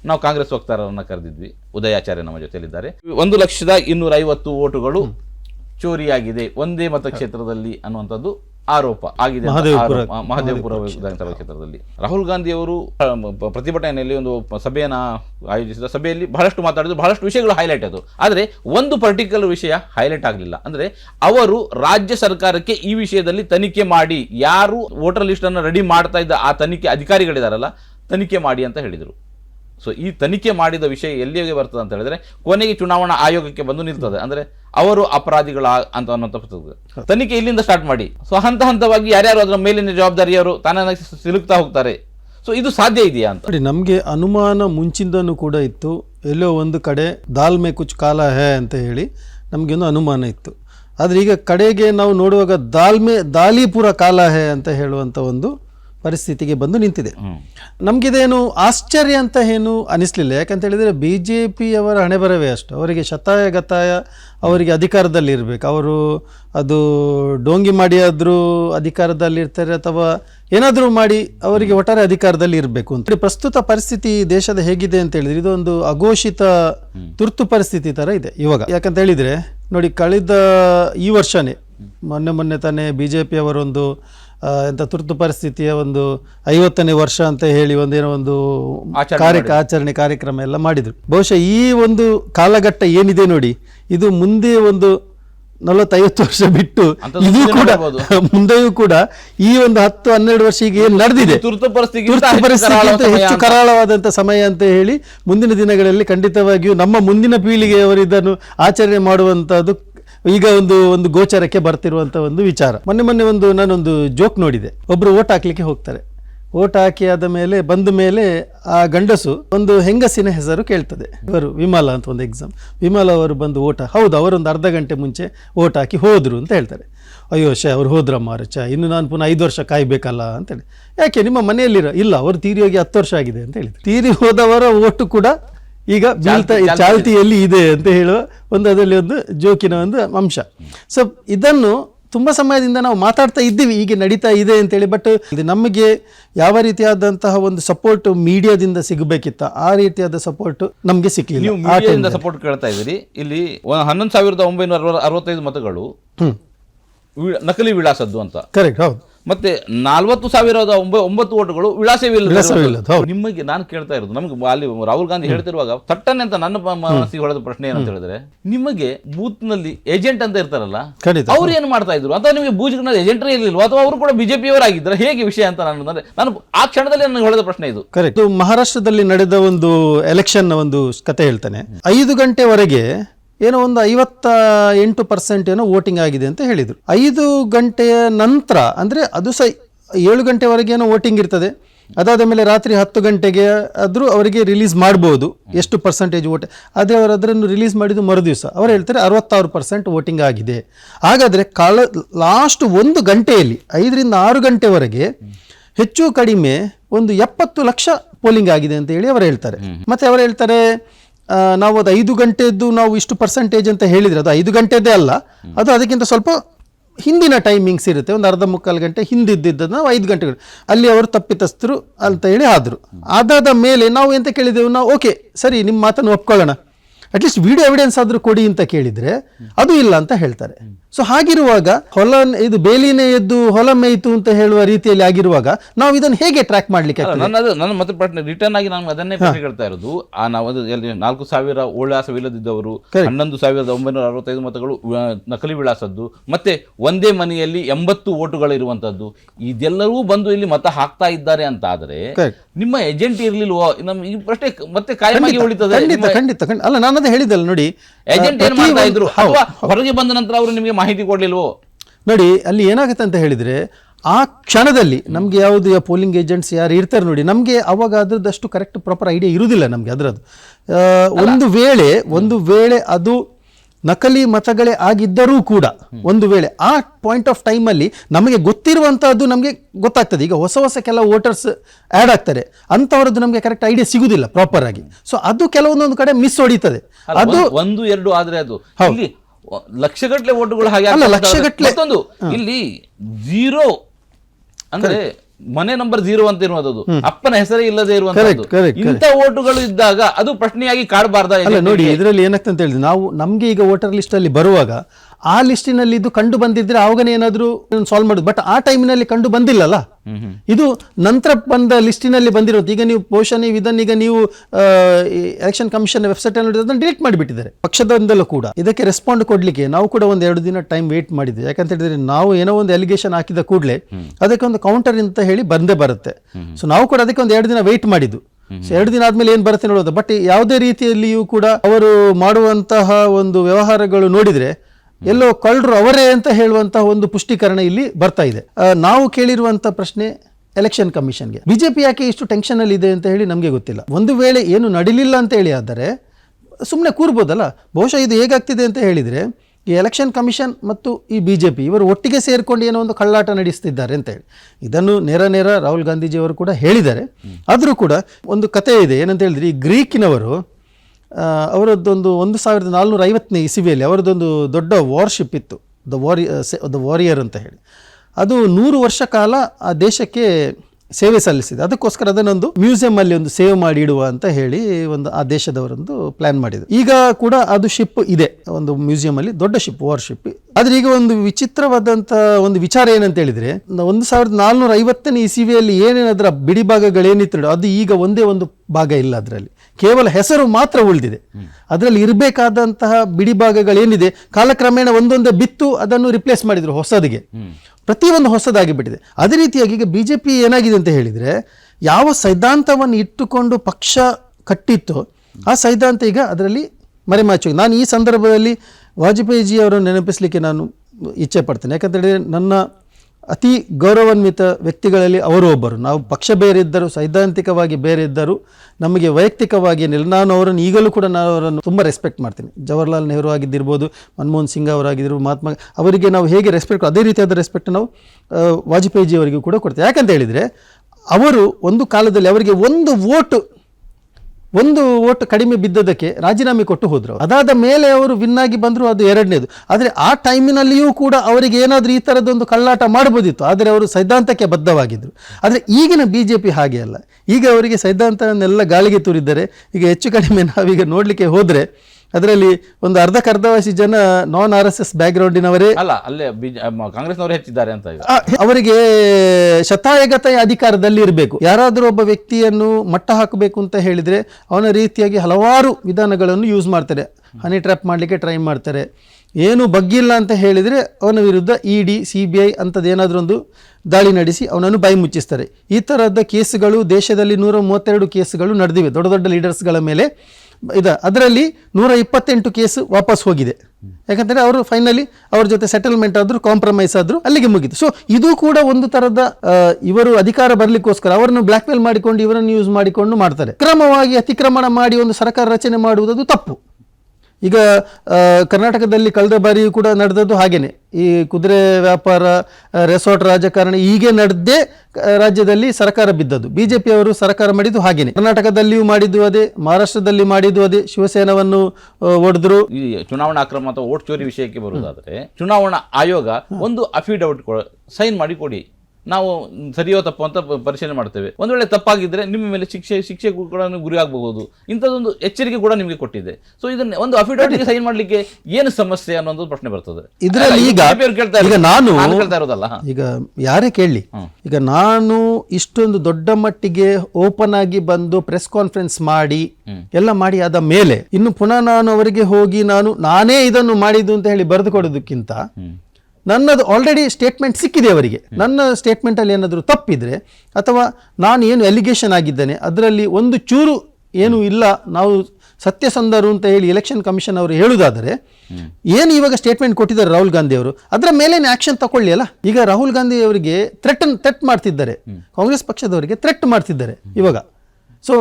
S1: ನಾವು ಕಾಂಗ್ರೆಸ್ ವಕ್ತಾರರನ್ನು ಕರೆದಿದ್ವಿ. ಉದಯಾಚಾರ್ಯ ನಮ್ಮ ಜೊತೆಯಲ್ಲಿದ್ದಾರೆ. ಒಂದು ಲಕ್ಷದ ಇನ್ನೂರೈವತ್ತು ಓಟುಗಳು ಚೋರಿಯಾಗಿದೆ. ಒಂದೇ ಮತಕ್ಷೇತ್ರದಲ್ಲಿ ಅನ್ನುವಂಥದ್ದು ಆರೋಪ ಆಗಿದೆ
S2: ಮಹದೇವಪುರ-
S1: ವಿಧಾನಸಭಾ ಕ್ಷೇತ್ರದಲ್ಲಿ. ರಾಹುಲ್ ಗಾಂಧಿ ಅವರು ಪ್ರತಿಭಟನೆಯಲ್ಲಿ ಒಂದು ಸಭೆಯನ್ನು ಆಯೋಜಿಸಿದ ಸಭೆಯಲ್ಲಿ ಬಹಳಷ್ಟು ಮಾತಾಡಿದ್ರು ಬಹಳಷ್ಟು ವಿಷಯಗಳು ಹೈಲೈಟ್ ಆದವು. ಆದರೆ ಒಂದು ಪರ್ಟಿಕ್ಯುಲರ್ ವಿಷಯ ಹೈಲೈಟ್ ಆಗಲಿಲ್ಲ. ಅಂದರೆ ಅವರು ರಾಜ್ಯ ಸರ್ಕಾರಕ್ಕೆ ಈ ವಿಷಯದಲ್ಲಿ ತನಿಖೆ ಮಾಡಿ ಯಾರು ವೋಟರ್ ಲಿಸ್ಟ್ ಅನ್ನು ರೆಡಿ ಮಾಡ್ತಾ ಇದ್ದ ಆ ತನಿಖೆ ಅಧಿಕಾರಿಗಳಿದಾರಲ್ಲ ತನಿಖೆ ಮಾಡಿ ಅಂತ ಹೇಳಿದರು. ಸೊ ಈ ತನಿಖೆ ಮಾಡಿದ ವಿಷಯ ಎಲ್ಲಿಗೆ ಬರ್ತದೆ ಅಂತ ಹೇಳಿದ್ರೆ, ಕೊನೆಗೆ ಚುನಾವಣಾ ಆಯೋಗಕ್ಕೆ ಬಂದು ನಿಲ್ತದೆ. ಅಂದ್ರೆ ಅವರು ಅಪರಾಧಿಗಳ ಅಂತ ಅನ್ನುವಂಥ. ತನಿಖೆ ಇಲ್ಲಿಂದ ಸ್ಟಾರ್ಟ್ ಮಾಡಿ. ಸೊ ಹಂತ ಹಂತವಾಗಿ ಯಾರ್ಯಾರು ಅದರ ಮೇಲಿನ ಜವಾಬ್ದಾರಿಯವರು ತಾನೇ ಸಿಲುಕ್ತಾ ಹೋಗ್ತಾರೆ. ಸೊ ಇದು ಸಾಧ್ಯ ಇದೆಯಾ ಅಂತ?
S2: ನಮಗೆ ಅನುಮಾನ ಮುಂಚಿಂದನೂ ಕೂಡ ಇತ್ತು. ಎಲ್ಲೋ ಒಂದು ಕಡೆ ದಾಲ್ ಮೇ ಕುಚ್ ಕಾಲ ಹೇ ಅಂತ ಹೇಳಿ ನಮಗೆ ಒಂದು ಅನುಮಾನ ಇತ್ತು. ಆದರೆ ಈಗ ಕಡೆಗೆ ನಾವು ನೋಡುವಾಗ ದಾಲ್ಮೆ ದಾಲಿಪುರ ಕಾಲ ಹೇ ಅಂತ ಹೇಳುವಂಥ ಒಂದು ಪರಿಸ್ಥಿತಿಗೆ ಬಂದು ನಿಂತಿದೆ. ನಮಗಿದೇನು ಆಶ್ಚರ್ಯ ಅಂತ ಏನು ಅನಿಸ್ಲಿಲ್ಲ. ಯಾಕಂತ ಹೇಳಿದರೆ ಬಿ ಜೆ ಪಿಯವರ ಹಣೆ ಬರವೇ ಅಷ್ಟು. ಅವರಿಗೆ ಶತಾಯ ಗತಾಯ ಅವರಿಗೆ ಅಧಿಕಾರದಲ್ಲಿ ಇರಬೇಕು. ಅವರು ಅದು ಡೋಂಗಿ ಮಾಡಿ ಆದರೂ ಅಧಿಕಾರದಲ್ಲಿ ಇರ್ತಾರೆ ಅಥವಾ ಏನಾದರೂ ಮಾಡಿ ಅವರಿಗೆ ಒಟ್ಟಾರೆ ಅಧಿಕಾರದಲ್ಲಿ ಇರಬೇಕು ಅಂತ. ಪ್ರಸ್ತುತ ಪರಿಸ್ಥಿತಿ ದೇಶದ ಹೇಗಿದೆ ಅಂತ ಹೇಳಿದ್ರೆ ಇದೊಂದು ಅಘೋಷಿತ ತುರ್ತು ಪರಿಸ್ಥಿತಿ ಥರ ಇದೆ ಇವಾಗ. ಯಾಕಂತ ಹೇಳಿದರೆ ನೋಡಿ ಕಳೆದ ಈ ವರ್ಷನೇ ಮೊನ್ನೆ ಮೊನ್ನೆ ತಾನೇ ಬಿ ಜೆ ಪಿಯವರೊಂದು ಎಂಥ ತುರ್ತು ಪರಿಸ್ಥಿತಿಯ ಒಂದು ಐವತ್ತನೇ ವರ್ಷ ಅಂತ ಹೇಳಿ ಒಂದೇನೋ ಒಂದು
S1: ಆಚರಣೆ
S2: ಕಾರ್ಯ ಆಚರಣೆ ಕಾರ್ಯಕ್ರಮ ಎಲ್ಲ ಮಾಡಿದ್ರು. ಬಹುಶಃ ಈ ಒಂದು ಕಾಲಘಟ್ಟ ಏನಿದೆ ನೋಡಿ ಇದು ಮುಂದೆ ಒಂದು ನಲವತ್ತೈವತ್ತು ವರ್ಷ ಬಿಟ್ಟು ಇದು ಕೂಡ ಮುಂದೆಯೂ ಕೂಡ ಈ ಒಂದು ಹತ್ತು ಹನ್ನೆರಡು ವರ್ಷ ಈಗ ಏನು ನಡೆದಿದೆ?
S1: ತುರ್ತು
S2: ಪರಿಸ್ಥಿತಿ
S1: ಹೆಚ್ಚು.
S2: ಕರಾಳವಾದಂಥ ಸಮಯ ಅಂತ. ಹೇಳಿ ಮುಂದಿನ ದಿನಗಳಲ್ಲಿ ಖಂಡಿತವಾಗಿಯೂ ನಮ್ಮ ಮುಂದಿನ ಪೀಳಿಗೆಯವರು ಇದನ್ನು ಆಚರಣೆ ಮಾಡುವಂಥದ್ದು ಈಗ ಒಂದು ಒಂದು ಗೋಚರಕ್ಕೆ ಬರ್ತಿರುವಂಥ ಒಂದು ವಿಚಾರ. ಮೊನ್ನೆ ಮೊನ್ನೆ ಒಂದು ನಾನೊಂದು ಜೋಕ್ ನೋಡಿದೆ. ಒಬ್ಬರು ಓಟ್ ಹಾಕ್ಲಿಕ್ಕೆ ಹೋಗ್ತಾರೆ. ಓಟ್ ಹಾಕಿ ಆದ ಮೇಲೆ, ಬಂದ ಮೇಲೆ ಆ ಗಂಡಸು ಒಂದು ಹೆಂಗಸಿನ ಹೆಸರು ಕೇಳ್ತದೆ. ಇವರು ವಿಮಲ ಅಂತ ಒಂದು ಎಕ್ಸಾಮ್ ವಿಮಲ ಅವರು ಬಂದು ಓಟ, ಹೌದು, ಅವರೊಂದು ಅರ್ಧ ಗಂಟೆ ಮುಂಚೆ ಓಟ್ ಹಾಕಿ ಹೋದ್ರು ಅಂತ ಹೇಳ್ತಾರೆ. ಅಯ್ಯೋ ಶೇ ಅವ್ರು ಹೋದ್ರಮ್ಮ ರಚ ಇನ್ನು ನಾನು ಪುನಃ ಐದು ವರ್ಷ ಕಾಯ್ಬೇಕಲ್ಲ ಅಂತೇಳಿ ಯಾಕೆ, ನಿಮ್ಮ ಮನೆಯಲ್ಲಿರೋ, ಇಲ್ಲ, ಅವರು ತೀರಿ ಹೋಗಿ ಹತ್ತು ವರ್ಷ ಆಗಿದೆ ಅಂತ ಹೇಳಿದ್ರು. ತೀರಿ ಹೋದವರ ಓಟು ಕೂಡ ಈಗ ಬೀಳ್ತಾ ಚಾಲ್ತಿಯಲ್ಲಿ ಇದೆ ಅಂತ ಹೇಳುವ ಒಂದು ಅದರಲ್ಲಿ ಒಂದು ಜೋಕಿನ ಒಂದು ಅಂಶ. ಸೊ ಇದನ್ನು ತುಂಬ ಸಮಯದಿಂದ ನಾವು ಮಾತಾಡ್ತಾ ಇದ್ದೀವಿ ಹೀಗೆ ನಡೀತಾ ಇದೆ ಅಂತೇಳಿ ಬಟ್ ಇದು ನಮಗೆ ಯಾವ ರೀತಿಯಾದಂತಹ ಒಂದು ಸಪೋರ್ಟ್ ಮೀಡಿಯಾದಿಂದ ಸಿಗಬೇಕಿತ್ತ ಆ ರೀತಿಯಾದ ಸಪೋರ್ಟ್ ನಮಗೆ ಸಿಕ್ಕಿಲ್ಲ
S1: ನೀವು ಮೀಡಿಯಾದಿಂದ ಸಪೋರ್ಟ್ ಕೇಳ್ತಾ ಇದ್ದೀರಿ. ಇಲ್ಲಿ ಹನ್ನೊಂದು ಸಾವಿರದ ಒಂಬೈನೂರ ಅರವ- ಅರವತ್ತೈದು ಮತಗಳು. ನಕಲಿ ವಿಳಾಸದ್ದು ಅಂತ.
S2: ಕರೆಕ್ಟ್ ಹೌದು.
S1: ಮತ್ತೆ ನಲ್ವತ್ತು ಸಾವಿರದ ಒಂಬ- ಒಂಬತ್ತು ಓಟುಗಳು ವಿಳಾಸವಿಲ್ಲ ನಿಮಗೆ ನಾನು ಕೇಳ್ತಾ ಇರೋದು. ನಮ್ಗೆ ಅಲ್ಲಿ ರಾಹುಲ್ ಗಾಂಧಿ ಹೇಳ್ತಿರುವಾಗ ತಟ್ಟನೆ ಅಂತ ನನ್ನ ಮನಸ್ಸಿಗೆ ಹೊಡೆದ ಪ್ರಶ್ನೆ ಏನಂತ ಹೇಳಿದ್ರೆ ನಿಮಗೆ ಬೂತ್ನಲ್ಲಿ ಏಜೆಂಟ್ ಅಂತ ಇರ್ತಾರಲ್ಲ ಅವ್ರು ಏನು ಮಾಡ್ತಾ ಇದ್ರು? ಅಥವಾ ನಿಮಗೆ ಬೂಜ್ಗಳ ಏಜೆಂಟ್ ಇರಲಿಲ್ಲ ಅಥವಾ ಅವರು ಕೂಡ ಬಿಜೆಪಿ ಬಿಜೆಪಿಯವರಾಗಿದ್ದಾರೆ ಹೇಗೆ ವಿಷಯ ಅಂತ ನಾನು ಅಂದ್ರೆ ನಾನು ಆ ಕ್ಷಣದಲ್ಲಿ ನನಗೆ ಹೊಡೆದ ಪ್ರಶ್ನೆ ಇದು.
S2: ಕರೆಕ್ಟ್ ಮಹಾರಾಷ್ಟ್ರದಲ್ಲಿ ನಡೆದ ಒಂದು ಎಲೆಕ್ಷನ್ ಒಂದು ಕತೆ ಹೇಳ್ತಾನೆ. ಐದು ಗಂಟೆವರೆಗೆ ಏನೋ ಒಂದು ಐವತ್ತ ಎಂಟು ಪರ್ಸೆಂಟ್ ಏನೋ ವೋಟಿಂಗ್ ಆಗಿದೆ ಅಂತ ಹೇಳಿದರು. ಐದು ಗಂಟೆಯ ನಂತರ ಅಂದರೆ ಅದು ಸಹ ಏಳು ಗಂಟೆವರೆಗೆ ಏನೋ ವೋಟಿಂಗ್ ಇರ್ತದೆ. ಅದಾದ ಮೇಲೆ ರಾತ್ರಿ ಹತ್ತು ಗಂಟೆಗೆ ಆದರೂ ಅವರಿಗೆ ರಿಲೀಸ್ ಮಾಡ್ಬೋದು. ಎಷ್ಟು ಪರ್ಸೆಂಟೇಜ್ ವೋಟ್ ಆದರೆ ಅವರು ಅದನ್ನು ರಿಲೀಸ್ ಮಾಡಿದ್ದು ಮರುದಿವಸ. ಅವ್ರು ಹೇಳ್ತಾರೆ ಅರವತ್ತಾರು ಪರ್ಸೆಂಟ್ ವೋಟಿಂಗ್ ಆಗಿದೆ. ಹಾಗಾದರೆ ಕಾಲ ಲಾಸ್ಟ್ ಒಂದು ಗಂಟೆಯಲ್ಲಿ ಐದರಿಂದ ಆರು ಗಂಟೆವರೆಗೆ ಹೆಚ್ಚು ಕಡಿಮೆ ಒಂದು ಎಪ್ಪತ್ತು ಲಕ್ಷ ಪೋಲಿಂಗ್ ಆಗಿದೆ ಅಂತ ಹೇಳಿ ಅವರು ಹೇಳ್ತಾರೆ. ಮತ್ತೆ ಅವರು ಹೇಳ್ತಾರೆ ನಾವು ಅದು ಐದು ಗಂಟೆದ್ದು ನಾವು ಇಷ್ಟು ಪರ್ಸೆಂಟೇಜ್ ಅಂತ ಹೇಳಿದರೆ ಅದು ಐದು ಗಂಟೆದೇ ಅಲ್ಲ. ಅದು ಅದಕ್ಕಿಂತ ಸ್ವಲ್ಪ ಹಿಂದಿನ ಟೈಮಿಂಗ್ಸ್ ಇರುತ್ತೆ. ಒಂದು ಅರ್ಧ ಮುಕ್ಕಾಲು ಗಂಟೆ ಹಿಂದಿದ್ದದ್ದು ನಾವು ಐದು ಗಂಟೆಗಳು. ಅಲ್ಲಿ ಅವರು ತಪ್ಪಿತಸ್ಥರು ಅಂತ ಹೇಳಿ ಆದರು. ಅದಾದ ಮೇಲೆ ನಾವು ಎಂತ ಕೇಳಿದೆವು? ನಾವು, ಓಕೆ, ಸರಿ, ನಿಮ್ಮ ಮಾತನ್ನು ಒಪ್ಕೊಳ್ಳೋಣ. ಅಟ್ಲೀಸ್ಟ್ ವಿಡಿಯೋ ಎವಿಡೆನ್ಸ್ ಆದರೂ ಕೊಡಿ ಅಂತ ಕೇಳಿದರೆ ಅದು ಇಲ್ಲ ಅಂತ ಹೇಳ್ತಾರೆ. ಸೊ ಹಾಗಿರುವಾಗ ಹೊಲ ಇದು ಬೇಲಿನೇ ಎದ್ದು ಹೊಲ ಮೇಯ್ತು ಅಂತ ಹೇಳುವ ರೀತಿಯಲ್ಲಿ ಆಗಿರುವಾಗ ನಾವು ಇದನ್ನು ಹೇಗೆ ಟ್ರ್ಯಾಕ್ ಮಾಡ್ಲಿಕ್ಕೆ ನನ್ನದು
S1: ನನ್ನ ಮತ್ತೆ ರಿಟರ್ನ್ ಆಗಿ ನಾನು ಅದನ್ನೇ ಹೇಳ್ತಾ ಇರೋದು. ಆ ನಾವು ನಾಲ್ಕು ಸಾವಿರ ವಿಳಾಸವಿಲ್ಲದಿದ್ದವರು ಹನ್ನೊಂದು ಸಾವಿರದ ಒಂಬೈನೂರ ಅರವತ್ತೈದು ಮತಗಳು ನಕಲಿ ವಿಳಾಸದ್ದು ಮತ್ತೆ ಒಂದೇ ಮನೆಯಲ್ಲಿ ಎಂಬತ್ತು ಓಟುಗಳಿರುವಂತದ್ದು ಇದೆಲ್ಲರೂ ಬಂದು ಇಲ್ಲಿ ಮತ ಹಾಕ್ತಾ ಇದ್ದಾರೆ ಅಂತ ಆದ್ರೆ ನಿಮ್ಮ ಏಜೆಂಟ್ ಇರಲಿಲ್ವೋ? ನಮ್ಮ ಈ ಪ್ರಶ್ನೆ ಮತ್ತೆ ಕಾಯಮಾಗಿ ಉಳಿತದೆ.
S2: ಖಂಡಿತ ಖಂಡಿತ. ಅಲ್ಲ ನಾನು ಅದೇ ಹೇಳಿದಲ್ಲ ನೋಡಿ
S1: ಏಜೆಂಟ್ ಏನ್ ಮಾಡ್ತಾ
S2: ಒಂದು-
S1: ಇದ್ರು? ಅಥವಾ ಹೊರಗೆ ಬಂದ ನಂತರ ಅವರು ನಿಮಗೆ ಮಾಹಿತಿ ಕೊಡ್ಲಿಲ್ವೋ?
S2: ನೋಡಿ ಅಲ್ಲಿ ಏನಾಗುತ್ತೆ ಅಂತ ಹೇಳಿದ್ರೆ ಆ ಕ್ಷಣದಲ್ಲಿ ನಮಗೆ ಯಾವುದು ಪೋಲಿಂಗ್ ಏಜೆಂಟ್ಸ್ ಯಾರು ಇರ್ತಾರೆ ನೋಡಿ ನಮಗೆ ಅವಾಗ ಅದರದಷ್ಟು ಕರೆಕ್ಟ್ ಪ್ರಾಪರ್ ಐಡಿಯಾ ಇರುವುದಿಲ್ಲ ನಮಗೆ ಅದರದ್ದು. ಒಂದು ವೇಳೆ ಒಂದು ವೇಳೆ ಅದು ನಕಲಿ ಮತಗಳೇ ಆಗಿದ್ದರೂ ಕೂಡ ಒಂದು ವೇಳೆ ಆ ಪಾಯಿಂಟ್ ಆಫ್ ಟೈಮಲ್ಲಿ ನಮಗೆ ಗೊತ್ತಿರುವಂಥದ್ದು ನಮಗೆ ಗೊತ್ತಾಗ್ತದೆ. ಈಗ ಹೊಸ ಹೊಸ ಕೆಲ ವೋಟರ್ಸ್ ಆ್ಯಡ್ ಆಗ್ತಾರೆ. ಅಂಥವ್ರದ್ದು ನಮಗೆ ಕರೆಕ್ಟ್ ಐಡಿಯಾ ಸಿಗುದಿಲ್ಲ ಪ್ರಾಪರ್ ಆಗಿ. ಸೊ ಅದು ಕೆಲವೊಂದೊಂದು ಕಡೆ ಮಿಸ್ ಹೊಡಿತದೆ. ಅದು
S1: ಒಂದು- ಎರಡು ಆದರೆ ಅದು. ಇಲ್ಲಿ ಲಕ್ಷಗಟ್ಟಲೆ ಓಟುಗಳು ಹಾಗೆ
S2: ಲಕ್ಷಗಟ್ಲೆ-
S1: ಇಲ್ಲಿ ಜೀರೋ ಅಂದ್ರೆ ಮನೆ ನಂಬರ್ ಜೀರೋ ಅಂತ ಇರುವಂತದ್ದು. ಅಪ್ಪನ ಹೆಸರೇ ಇಲ್ಲದೆ ಇರುವಂತದ್ದು. ಇಂಥ ಓಟುಗಳು ಇದ್ದಾಗ ಅದು ಪ್ರಶ್ನೆಯಾಗಿ ಕಾಡಬಾರ್ದ
S2: ನೋಡಿ ಇದರಲ್ಲಿ ಏನಾಗ್ತದೆ ಅಂತ ಹೇಳಿದ್ರೆ ನಾವು ನಮ್ಗೆ ಈಗ ವೋಟರ್ ಲಿಸ್ಟ್ ಅಲ್ಲಿ ಬರುವಾಗ ಆ ಲಿಸ್ಟಿನಲ್ಲಿ ಇದು ಕಂಡು ಬಂದಿದ್ರೆ ಅವಾಗನೇ ಏನಾದರೂ ಸಾಲ್ವ್ ಮಾಡೋದು. ಬಟ್ ಆ ಟೈಮಿನಲ್ಲಿ ಕಂಡು ಬಂದಿಲ್ಲಲ್ಲ? ಇದು ನಂತರ ಬಂದ ಲಿಸ್ಟಿನಲ್ಲಿ ಬಂದಿರೋದು. ಈಗ ನೀವು ಬಹುಶಃ ನೀವು ಇದನ್ನೀಗ ನೀವು ಎಲೆಕ್ಷನ್ ಕಮಿಷನ್ ವೆಬ್ಸೈಟ್ ಅಲ್ಲಿ ಅದನ್ನು ಡಿಲೀಟ್ ಮಾಡಿಬಿಟ್ಟಿದ್ದಾರೆ. ಪಕ್ಷದಿಂದಲೂ ಕೂಡ. ಇದಕ್ಕೆ ರೆಸ್ಪಾಂಡ್ ಕೊಡಲಿಕ್ಕೆ ನಾವು ಕೂಡ ಒಂದು ಎರಡು ದಿನ ಟೈಮ್ ವೇಟ್ ಮಾಡಿದ್ವಿ. ಯಾಕಂತ ಹೇಳಿದ್ರೆ ನಾವು ಏನೋ ಒಂದು ಅಲಿಗೇಷನ್ ಹಾಕಿದ ಕೂಡಲೇ ಅದಕ್ಕೆ ಒಂದು ಕೌಂಟರ್ ಅಂತ ಹೇಳಿ ಬಂದೇ ಬರುತ್ತೆ. ಸೊ ನಾವು ಕೂಡ ಅದಕ್ಕೆ ಒಂದು ಎರಡು ದಿನ ವೇಟ್ ಮಾಡಿದ್ದು. ಸೊ ಎರಡು ದಿನ ಆದ್ಮೇಲೆ ಏನ್ ಬರುತ್ತೆ ನೋಡೋದು. ಬಟ್ ಯಾವುದೇ ರೀತಿಯಲ್ಲಿಯೂ ಕೂಡ ಅವರು ಮಾಡುವಂತಹ ಒಂದು ವ್ಯವಹಾರಗಳು ನೋಡಿದ್ರೆ ಎಲ್ಲೋ ಕಳ್ಳರು ಅವರೇ ಅಂತ ಹೇಳುವಂತಹ ಒಂದು ಪುಷ್ಟೀಕರಣ ಇಲ್ಲಿ ಬರ್ತಾ ಇದೆ. ನಾವು ಕೇಳಿರುವಂತಹ ಪ್ರಶ್ನೆ ಎಲೆಕ್ಷನ್ ಕಮಿಷನ್ಗೆ ಬಿಜೆಪಿ ಯಾಕೆ ಇಷ್ಟು ಟೆನ್ಷನ್ ಅಲ್ಲಿ ಇದೆ ಅಂತ ಹೇಳಿ ನಮಗೆ ಗೊತ್ತಿಲ್ಲ. ಒಂದು ವೇಳೆ ಏನು ನಡೀಲಿಲ್ಲ ಅಂತ ಹೇಳಿ ಆದರೆ ಸುಮ್ಮನೆ ಕೂರ್ಬೋದಲ್ಲ? ಬಹುಶಃ ಇದು ಹೇಗಾಗ್ತಿದೆ ಅಂತ ಹೇಳಿದ್ರೆ, ಈ ಎಲೆಕ್ಷನ್ ಕಮಿಷನ್ ಮತ್ತು ಈ ಬಿ ಜೆ ಪಿ ಇವರು ಒಟ್ಟಿಗೆ ಸೇರಿಕೊಂಡು ಏನೋ ಒಂದು ಕಳ್ಳಾಟ ನಡೆಸ್ತಿದ್ದಾರೆ ಅಂತ ಹೇಳಿ. ಇದನ್ನು ನೇರ ನೇರ ರಾಹುಲ್ ಗಾಂಧೀಜಿಯವರು ಕೂಡ ಹೇಳಿದ್ದಾರೆ. ಆದರೂ ಕೂಡ ಒಂದು ಕತೆ ಇದೆ. ಏನಂತ ಹೇಳಿದ್ರೆ, ಈ ಗ್ರೀಕಿನವರು ಅವರದ್ದೊಂದು ಒಂದು ಸಾವಿರದ ನಾಲ್ನೂರ ಐವತ್ತನೇ ಇಸವಿಯಲ್ಲಿ ಅವರದ್ದೊಂದು ದೊಡ್ಡ ವಾರ್ಶಿಪ್ ಇತ್ತು. ದ ವಾರಿ ದ ವಾರಿಯರ್ ಅಂತ ಹೇಳಿ. ಅದು ನೂರು ವರ್ಷ ಕಾಲ ಆ ದೇಶಕ್ಕೆ ಸೇವೆ ಸಲ್ಲಿಸಿದೆ. ಅದಕ್ಕೋಸ್ಕರ ಅದನ್ನೊಂದು ಮ್ಯೂಸಿಯಂ ಅಲ್ಲಿ ಒಂದು ಸೇವ್ ಮಾಡಿ ಇಡುವ ಅಂತ ಹೇಳಿ ಒಂದು ಆ ದೇಶದವರೊಂದು ಪ್ಲಾನ್ ಮಾಡಿದ್ರು ಈಗ ಕೂಡ ಅದು ಶಿಪ್ ಇದೆ. ಒಂದು ಮ್ಯೂಸಿಯಂ ಅಲ್ಲಿ ದೊಡ್ಡ ಶಿಪ್ ವಾರ್ ಶಿಪ್ ಆದ್ರೆ ಈಗ ಒಂದು ವಿಚಿತ್ರವಾದಂತ ಒಂದು ವಿಚಾರ ಏನಂತ ಹೇಳಿದ್ರೆ, ಒಂದು ಸಾವಿರದ ನಾಲ್ನೂರ ಐವತ್ತನೇ ಇಸಿವಿಯಲ್ಲಿ ಏನೇನು ಅದರ ಬಿಡಿ ಭಾಗಗಳೇನಿತ್ತು ಅದು ಈಗ ಒಂದೇ ಒಂದು ಭಾಗ ಇಲ್ಲ ಅದರಲ್ಲಿ. ಕೇವಲ ಹೆಸರು ಮಾತ್ರ ಉಳಿದಿದೆ. ಅದರಲ್ಲಿ ಇರಬೇಕಾದಂತಹ ಬಿಡಿ ಭಾಗಗಳೇನಿದೆ, ಕಾಲಕ್ರಮೇಣ ಒಂದೊಂದೇ ಬಿತ್ತು, ಅದನ್ನು ರಿಪ್ಲೇಸ್ ಮಾಡಿದ್ರು ಹೊಸದಿಗೆ. ಪ್ರತಿಯೊಂದು ಹೊಸದಾಗಿ ಬಿಟ್ಟಿದೆ. ಅದೇ ರೀತಿಯಾಗಿ ಈಗ ಬಿ ಜೆ ಪಿ ಏನಾಗಿದೆ ಅಂತ ಹೇಳಿದರೆ, ಯಾವ ಸೈದ್ಧಾಂತವನ್ನು ಇಟ್ಟುಕೊಂಡು ಪಕ್ಷ ಕಟ್ಟಿತ್ತು, ಆ ಸೈದ್ಧಾಂತ ಈಗ ಅದರಲ್ಲಿ ಮರೆಮಾಚು ನಾನು ಈ ಸಂದರ್ಭದಲ್ಲಿ ವಾಜಪೇಯಿಜಿ ಅವರನ್ನು ನೆನಪಿಸಲಿಕ್ಕೆ ನಾನು ಇಚ್ಛೆ ಪಡ್ತೇನೆ. ಯಾಕಂತ ಹೇಳಿದರೆ ನನ್ನ ಅತಿ ಗೌರವಾನ್ವಿತ ವ್ಯಕ್ತಿಗಳಲ್ಲಿ ಅವರು ಒಬ್ಬರು. ನಾವು ಪಕ್ಷ ಬೇರೆ ಇದ್ದರು, ಸೈದ್ಧಾಂತಿಕವಾಗಿ ಬೇರೆ ಇದ್ದರು, ನಮಗೆ ವೈಯಕ್ತಿಕವಾಗಿ ಏನಿಲ್ಲ ನಾನು ಅವರನ್ನು, ಈಗಲೂ ಕೂಡ ನಾನು ಅವರನ್ನು ತುಂಬ ರೆಸ್ಪೆಕ್ಟ್ ಮಾಡ್ತೀನಿ. ಜವಾಹರ್ಲಾಲ್ ನೆಹರು ಆಗಿದ್ದಿರ್ಬೋದು, ಮನಮೋಹನ್ ಸಿಂಗ್ ಅವರಾಗಿದ್ದರು ಮಹಾತ್ಮ ಅವರಿಗೆ ನಾವು ಹೇಗೆ ರೆಸ್ಪೆಕ್ಟ್ ಅದೇ ರೀತಿಯಾದ ರೆಸ್ಪೆಕ್ಟ್ ನಾವು ವಾಜಪೇಯಿಜಿ ಅವರಿಗೂ ಕೂಡ ಕೊಡ್ತೇವೆ. ಯಾಕಂತ ಹೇಳಿದರೆ, ಅವರು ಒಂದು ಕಾಲದಲ್ಲಿ ಅವರಿಗೆ ಒಂದು ವೋಟು ಒಂದು ಓಟ್ ಕಡಿಮೆ ಬಿದ್ದದಕ್ಕೆ ರಾಜೀನಾಮೆ ಕೊಟ್ಟು ಹೋದರು ಅದಾದ ಮೇಲೆ ಅವರು ವಿನ್ ಆಗಿ ಬಂದರು, ಅದು ಎರಡನೇದು. ಆದರೆ ಆ ಟೈಮಿನಲ್ಲಿಯೂ ಕೂಡ ಅವರಿಗೆ ಏನಾದರೂ ಈ ಥರದೊಂದು ಕಳ್ಳಾಟ ಮಾಡಬಹುದಿತ್ತು ಆದರೆ ಅವರು ಸೈದ್ಧಾಂತಕ್ಕೆ ಬದ್ಧವಾಗಿದ್ದರು ಆದರೆ ಈಗಿನ ಬಿ ಜೆ ಪಿ ಹಾಗೆ ಅಲ್ಲ. ಈಗ ಅವರಿಗೆ ಸೈದ್ಧಾಂತವನ್ನೆಲ್ಲ ಗಾಳಿಗೆ ತೂರಿದ್ದಾರೆ. ಈಗ ಹೆಚ್ಚು ಕಡಿಮೆ ನಾವೀಗ ನೋಡಲಿಕ್ಕೆ ಹೋದರೆ ಅದರಲ್ಲಿ ಒಂದು ಅರ್ಧಕ್ಕರ್ಧವಾಸಿ ಜನ ನಾನ್ ಆರ್ ಎಸ್ ಎಸ್ ಬ್ಯಾಕ್ಗ್ರೌಂಡಿನವರೇ
S1: ಅಲ್ಲ ಅಲ್ಲೇ ಕಾಂಗ್ರೆಸ್ನವರು ಹೆಚ್ಚಿದ್ದಾರೆ ಅಂತ ಈಗ.
S2: ಅವರಿಗೆ ಶತಾಯಗತ ಅಧಿಕಾರದಲ್ಲಿ ಇರಬೇಕು. ಯಾರಾದರೂ ಒಬ್ಬ ವ್ಯಕ್ತಿಯನ್ನು ಮಟ್ಟ ಹಾಕಬೇಕು ಅಂತ ಹೇಳಿದರೆ ಅವನ ರೀತಿಯಾಗಿ ಹಲವಾರು ವಿಧಾನಗಳನ್ನು ಯೂಸ್ ಮಾಡ್ತಾರೆ. ಹನಿ ಟ್ರ್ಯಾಪ್ ಮಾಡಲಿಕ್ಕೆ ಟ್ರೈ ಮಾಡ್ತಾರೆ. ಏನು ಬಗ್ಗಿಲ್ಲ ಅಂತ ಹೇಳಿದರೆ ಅವನ ವಿರುದ್ಧ E D C B I ಅಂಥದ್ದು ಏನಾದರೂ ಒಂದು ದಾಳಿ ನಡೆಸಿ ಅವನನ್ನು ಬಾಯಿ ಮುಚ್ಚಿಸ್ತಾರೆ. ಈ ಥರದ ಕೇಸುಗಳು ದೇಶದಲ್ಲಿ ನೂರ ಮೂವತ್ತೆರಡು ಕೇಸುಗಳು ನಡೆದಿವೆ. ದೊಡ್ಡ ದೊಡ್ಡ ಲೀಡರ್ಸ್ಗಳ ಮೇಲೆ. ಇದೆ, ಅದರಲ್ಲಿ ನೂರ ಇಪ್ಪತ್ತೆಂಟು ಕೇಸ್ ವಾಪಸ್ ಹೋಗಿದೆ. ಯಾಕಂದರೆ ಅವರು ಫೈನಲಿ ಅವ್ರ ಜೊತೆ ಸೆಟಲ್ಮೆಂಟ್ ಆದರೂ ಕಾಂಪ್ರಮೈಸ್ ಆದರೂ ಅಲ್ಲಿಗೆ ಮುಗಿತು. ಸೊ ಇದು ಕೂಡ ಒಂದು ಥರದ ಇವರು ಅಧಿಕಾರ ಬರಲಿಕ್ಕೋಸ್ಕರ ಅವರನ್ನು ಬ್ಲ್ಯಾಕ್ಮೇಲ್ ಮಾಡಿಕೊಂಡು, ಇವರನ್ನು ಯೂಸ್ ಮಾಡಿಕೊಂಡು ಮಾಡ್ತಾರೆ. ಕ್ರಮವಾಗಿ ಅತಿಕ್ರಮಣ ಮಾಡಿ ಒಂದು ಸರ್ಕಾರ ರಚನೆ ಮಾಡುವುದು ತಪ್ಪು. ಈಗ ಕರ್ನಾಟಕದಲ್ಲಿ ಕಳೆದ ಬಾರಿಯೂ ಕೂಡ ನಡೆದದ್ದು ಹಾಗೇನೆ. ಈ ಕುದುರೆ ವ್ಯಾಪಾರ ರೆಸಾರ್ಟ್ ರಾಜಕಾರಣ ಹೀಗೆ ನಡೆದೇ ರಾಜ್ಯದಲ್ಲಿ ಸರ್ಕಾರ ಬಿದ್ದದ್ದು. ಬಿ ಜೆ ಪಿಯವರು ಸರ್ಕಾರ ಮಾಡಿದ್ದು ಹಾಗೇನೆ. ಕರ್ನಾಟಕದಲ್ಲಿಯೂ ಮಾಡಿದ್ದು ಅದೇ ಮಹಾರಾಷ್ಟ್ರದಲ್ಲಿ ಮಾಡಿದ್ದು ಅದೇ ಶಿವಸೇನವನ್ನು ಒಡೆದ್ರು.
S1: ಈ ಚುನಾವಣಾ ಅಕ್ರಮ ಅಥವಾ ಓಟ್ ಚೋರಿ ವಿಷಯಕ್ಕೆ ಬರುವುದಾದರೆ ಚುನಾವಣಾ ಆಯೋಗ ಒಂದು ಅಫಿಡವಿಟ್ ಸೈನ್ ಮಾಡಿ ಕೊಡಿ. ನಾವು ಸರಿಯೋ ತಪ್ಪು ಅಂತ ಪರಿಶೀಲನೆ ಮಾಡ್ತೇವೆ. ಒಂದು ವೇಳೆ ತಪ್ಪಾಗಿದ್ರೆ ನಿಮ್ಮ ಮೇಲೆ ಶಿಕ್ಷೆ ಶಿಕ್ಷೆ ಕೂಡ ಗುರಿ ಆಗಬಹುದು ಇಂಥದ್ದೊಂದು ಎಚ್ಚರಿಕೆ ಕೂಡ ನಿಮಗೆ ಕೊಟ್ಟಿದೆ. ಸೊ ಇದನ್ನ ಒಂದು ಅಫಿಡವಿಟ್ ಸೈನ್ ಮಾಡ್ಲಿಕ್ಕೆ ಏನು ಸಮಸ್ಯೆ ಅನ್ನೋದು ಪ್ರಶ್ನೆ ಬರ್ತದೆ.
S2: ಇದರಲ್ಲಿ ಈಗ ಈಗ ನಾನು
S1: ಹೇಳ್ತಾ ಇರೋದಲ್ಲ
S2: ಈಗ ಯಾರೇ ಕೇಳಿ ಈಗ ನಾನು ಇಷ್ಟೊಂದು ದೊಡ್ಡ ಮಟ್ಟಿಗೆ ಓಪನ್ ಆಗಿ ಬಂದು ಪ್ರೆಸ್ ಕಾನ್ಫರೆನ್ಸ್ ಮಾಡಿ ಎಲ್ಲ ಮಾಡಿ ಆದ ಮೇಲೆ ಇನ್ನು ಪುನಃ ನಾನು ಅವರಿಗೆ ಹೋಗಿ ನಾನು ನಾನೇ ಇದನ್ನು ಮಾಡಿದ್ದು ಅಂತ ಹೇಳಿ ಬರೆದು ಕೊಡೋದಕ್ಕಿಂತ ನನ್ನದು ಆಲ್ರೆಡಿ ಸ್ಟೇಟ್ಮೆಂಟ್ ಸಿಕ್ಕಿದೆ ಅವರಿಗೆ. ನನ್ನ ಸ್ಟೇಟ್ಮೆಂಟಲ್ಲಿ ಏನಾದರೂ ತಪ್ಪಿದರೆ ಅಥವಾ ನಾನು ಏನು ಎಲಿಗೇಷನ್ ಆಗಿದ್ದೇನೆ ಅದರಲ್ಲಿ ಒಂದು ಚೂರು ಏನು ಇಲ್ಲ ನಾವು ಸತ್ಯಸಂಧರು ಅಂತ ಹೇಳಿ ಎಲೆಕ್ಷನ್ ಕಮಿಷನ್ ಅವರು ಹೇಳುವುದಾದರೆ ಏನು ಇವಾಗ ಸ್ಟೇಟ್ಮೆಂಟ್ ಕೊಟ್ಟಿದ್ದಾರೆ ರಾಹುಲ್ ಗಾಂಧಿ ಅವರು? ಅದರ ಮೇಲೇನೆ ಆಕ್ಷನ್ ತಗೊಳ್ಳಿ ಅಲ್ಲ? ಈಗ ರಾಹುಲ್ ಗಾಂಧಿ ಅವರಿಗೆ ಥ್ರೆಟ್ ಥ್ರೆಟ್ ಮಾಡ್ತಿದ್ದಾರೆ. ಕಾಂಗ್ರೆಸ್ ಪಕ್ಷದವರಿಗೆ ಥ್ರೆಟ್ ಮಾಡ್ತಿದ್ದಾರೆ ಇವಾಗ. So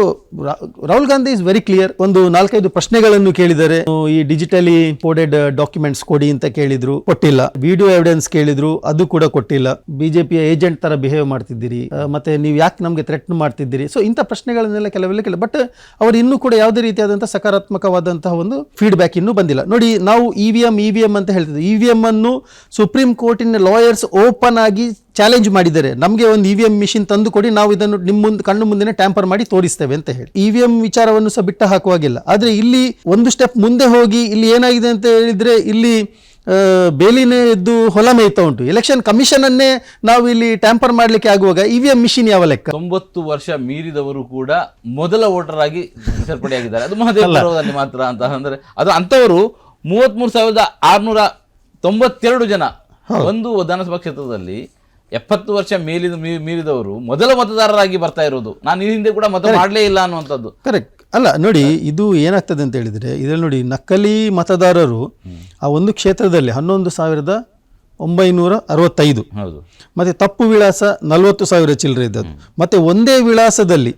S2: Rahul Gandhi is very clear ಒಂದು ನಾಲ್ಕೈದು ಪ್ರಶ್ನೆಗಳನ್ನು ಕೇಳಿದ್ದಾರೆ. ಈ ಡಿಜಿಟಲಿ ಇಂಪೋರ್ಟೆಡ್ ಡಾಕ್ಯುಮೆಂಟ್ಸ್ ಕೊಡಿ ಅಂತ ಕೇಳಿದ್ರು. ಕೊಟ್ಟಿಲ್ಲ. ವಿಡಿಯೋ ಎವಿಡೆನ್ಸ್ ಕೇಳಿದ್ರು. ಅದು ಕೂಡ ಕೊಟ್ಟಿಲ್ಲ. ಬಿಜೆಪಿಯ ಏಜೆಂಟ್ ತರ ಬಿಹೇವ್ ಮಾಡ್ತಿದ್ದೀರಿ. ಮತ್ತೆ ನೀವು ಯಾಕೆ ನಮಗೆ ಥ್ರೆಟ್ ಮಾಡ್ತಿದ್ದೀರಿ? ಸೊ ಇಂಥ ಪ್ರಶ್ನೆಗಳನ್ನೆಲ್ಲ ಕೆಲವೆಲ್ಲ ಕೇಳಿ. ಬಟ್ ಅವರು ಇನ್ನೂ ಕೂಡ ಯಾವುದೇ ರೀತಿಯಾದಂತಹ ಸಕಾರಾತ್ಮಕವಾದಂತಹ ಒಂದು ಫೀಡ್ಬ್ಯಾಕ್ ಇನ್ನೂ ಬಂದಿಲ್ಲ. ನೋಡಿ, ನಾವು E V M E V M ಅಂತ ಹೇಳ್ತಿದ್ವಿ. ಇ ವಿ ಎಂ ಅನ್ನು ಸುಪ್ರೀಂ ಕೋರ್ಟಿನ ಲಾಯರ್ಸ್ ಓಪನ್ ಆಗಿ ಚಾಲೆಂಜ್ ಮಾಡಿದ್ದಾರೆ ನಮಗೆ ಒಂದು ಇ ವಿ ಎಂ ಮಿಷಿನ್ ತಂದು ಕೊಡಿ ನಾವು ಇದನ್ನು ನಿಮ್ಮ ಮುಂದೆ ಕಣ್ಣು ಮುಂದೆ ಟ್ಯಾಂಪರ್ ಮಾಡಿ ತೋರಿಸ್ತೇವೆ ಅಂತ ಹೇಳಿ. ಇ ವಿ ಎಂ ವಿಚಾರವನ್ನು ಸಹ ಬಿಟ್ಟ ಹಾಕುವಾಗಿಲ್ಲ. ಆದರೆ ಇಲ್ಲಿ ಒಂದು ಸ್ಟೆಪ್ ಮುಂದೆ ಹೋಗಿ ಇಲ್ಲಿ ಏನಾಗಿದೆ ಅಂತ ಹೇಳಿದ್ರೆ ಇಲ್ಲಿ ಬೇಲಿನೇ ಎದ್ದು ಹೊಲ ಮೇಯ್ತಾ ಉಂಟು. ಎಲೆಕ್ಷನ್ ಕಮಿಷನ್ ಅನ್ನೇ ನಾವು ಇಲ್ಲಿ ಟ್ಯಾಂಪರ್ ಮಾಡ್ಲಿಕ್ಕೆ ಆಗುವಾಗ ಇ ವಿ ಎಂ ಮಿಷಿನ್ ಯಾವ ಲೆಕ್ಕ?
S1: ತೊಂಬತ್ತು ವರ್ಷ ಮೀರಿದವರು ಕೂಡ ಮೊದಲ ವೋಟರ್ ಆಗಿ ಸೇರ್ಪಡೆಯಾಗಿದ್ದಾರೆ. ಅದು ಮಹದೇವಲ್ಲಿ ಮಾತ್ರ ಅಂತ. ಅಂದ್ರೆ ಅದು ಅಂತವರು ಮೂವತ್ತ್ಮೂರು ಸಾವಿರದ ಆರ್ನೂರ ತೊಂಬತ್ತೆರಡು ಜನ ಒಂದು ವಿಧಾನಸಭಾ ಕ್ಷೇತ್ರದಲ್ಲಿ ಎಪ್ಪತ್ತು ವರ್ಷ ಮೇಲಿದ ಮೀ- ಮೀರಿದವರು ಮೊದಲ ಮತದಾರರಾಗಿ ಬರ್ತಾ ಇರೋದು. ನಾನು ಈ ಹಿಂದೆ ಕೂಡ ಮತ ಮಾಡಲೇ ಇಲ್ಲ ಅನ್ನುವಂಥದ್ದು.
S2: ಕರೆಕ್ಟ್ ಅಲ್ಲ ನೋಡಿ ಇದು ಏನಾಗ್ತದೆ ಅಂತ ಹೇಳಿದರೆ ಇದರಲ್ಲಿ ನೋಡಿ ನಕಲಿ ಮತದಾರರು ಆ ಒಂದು ಕ್ಷೇತ್ರದಲ್ಲಿ ಹನ್ನೊಂದು ಸಾವಿರದ ಒಂಬೈನೂರ ಅರವತ್ತೈದು.
S1: ಹೌದು.
S2: ಮತ್ತೆ ತಪ್ಪು ವಿಳಾಸ ನಲವತ್ತು ಸಾವಿರ ಚಿಲ್ಲರೆ ಇದ್ದದ್ದು. ಮತ್ತು ಒಂದೇ ವಿಳಾಸದಲ್ಲಿ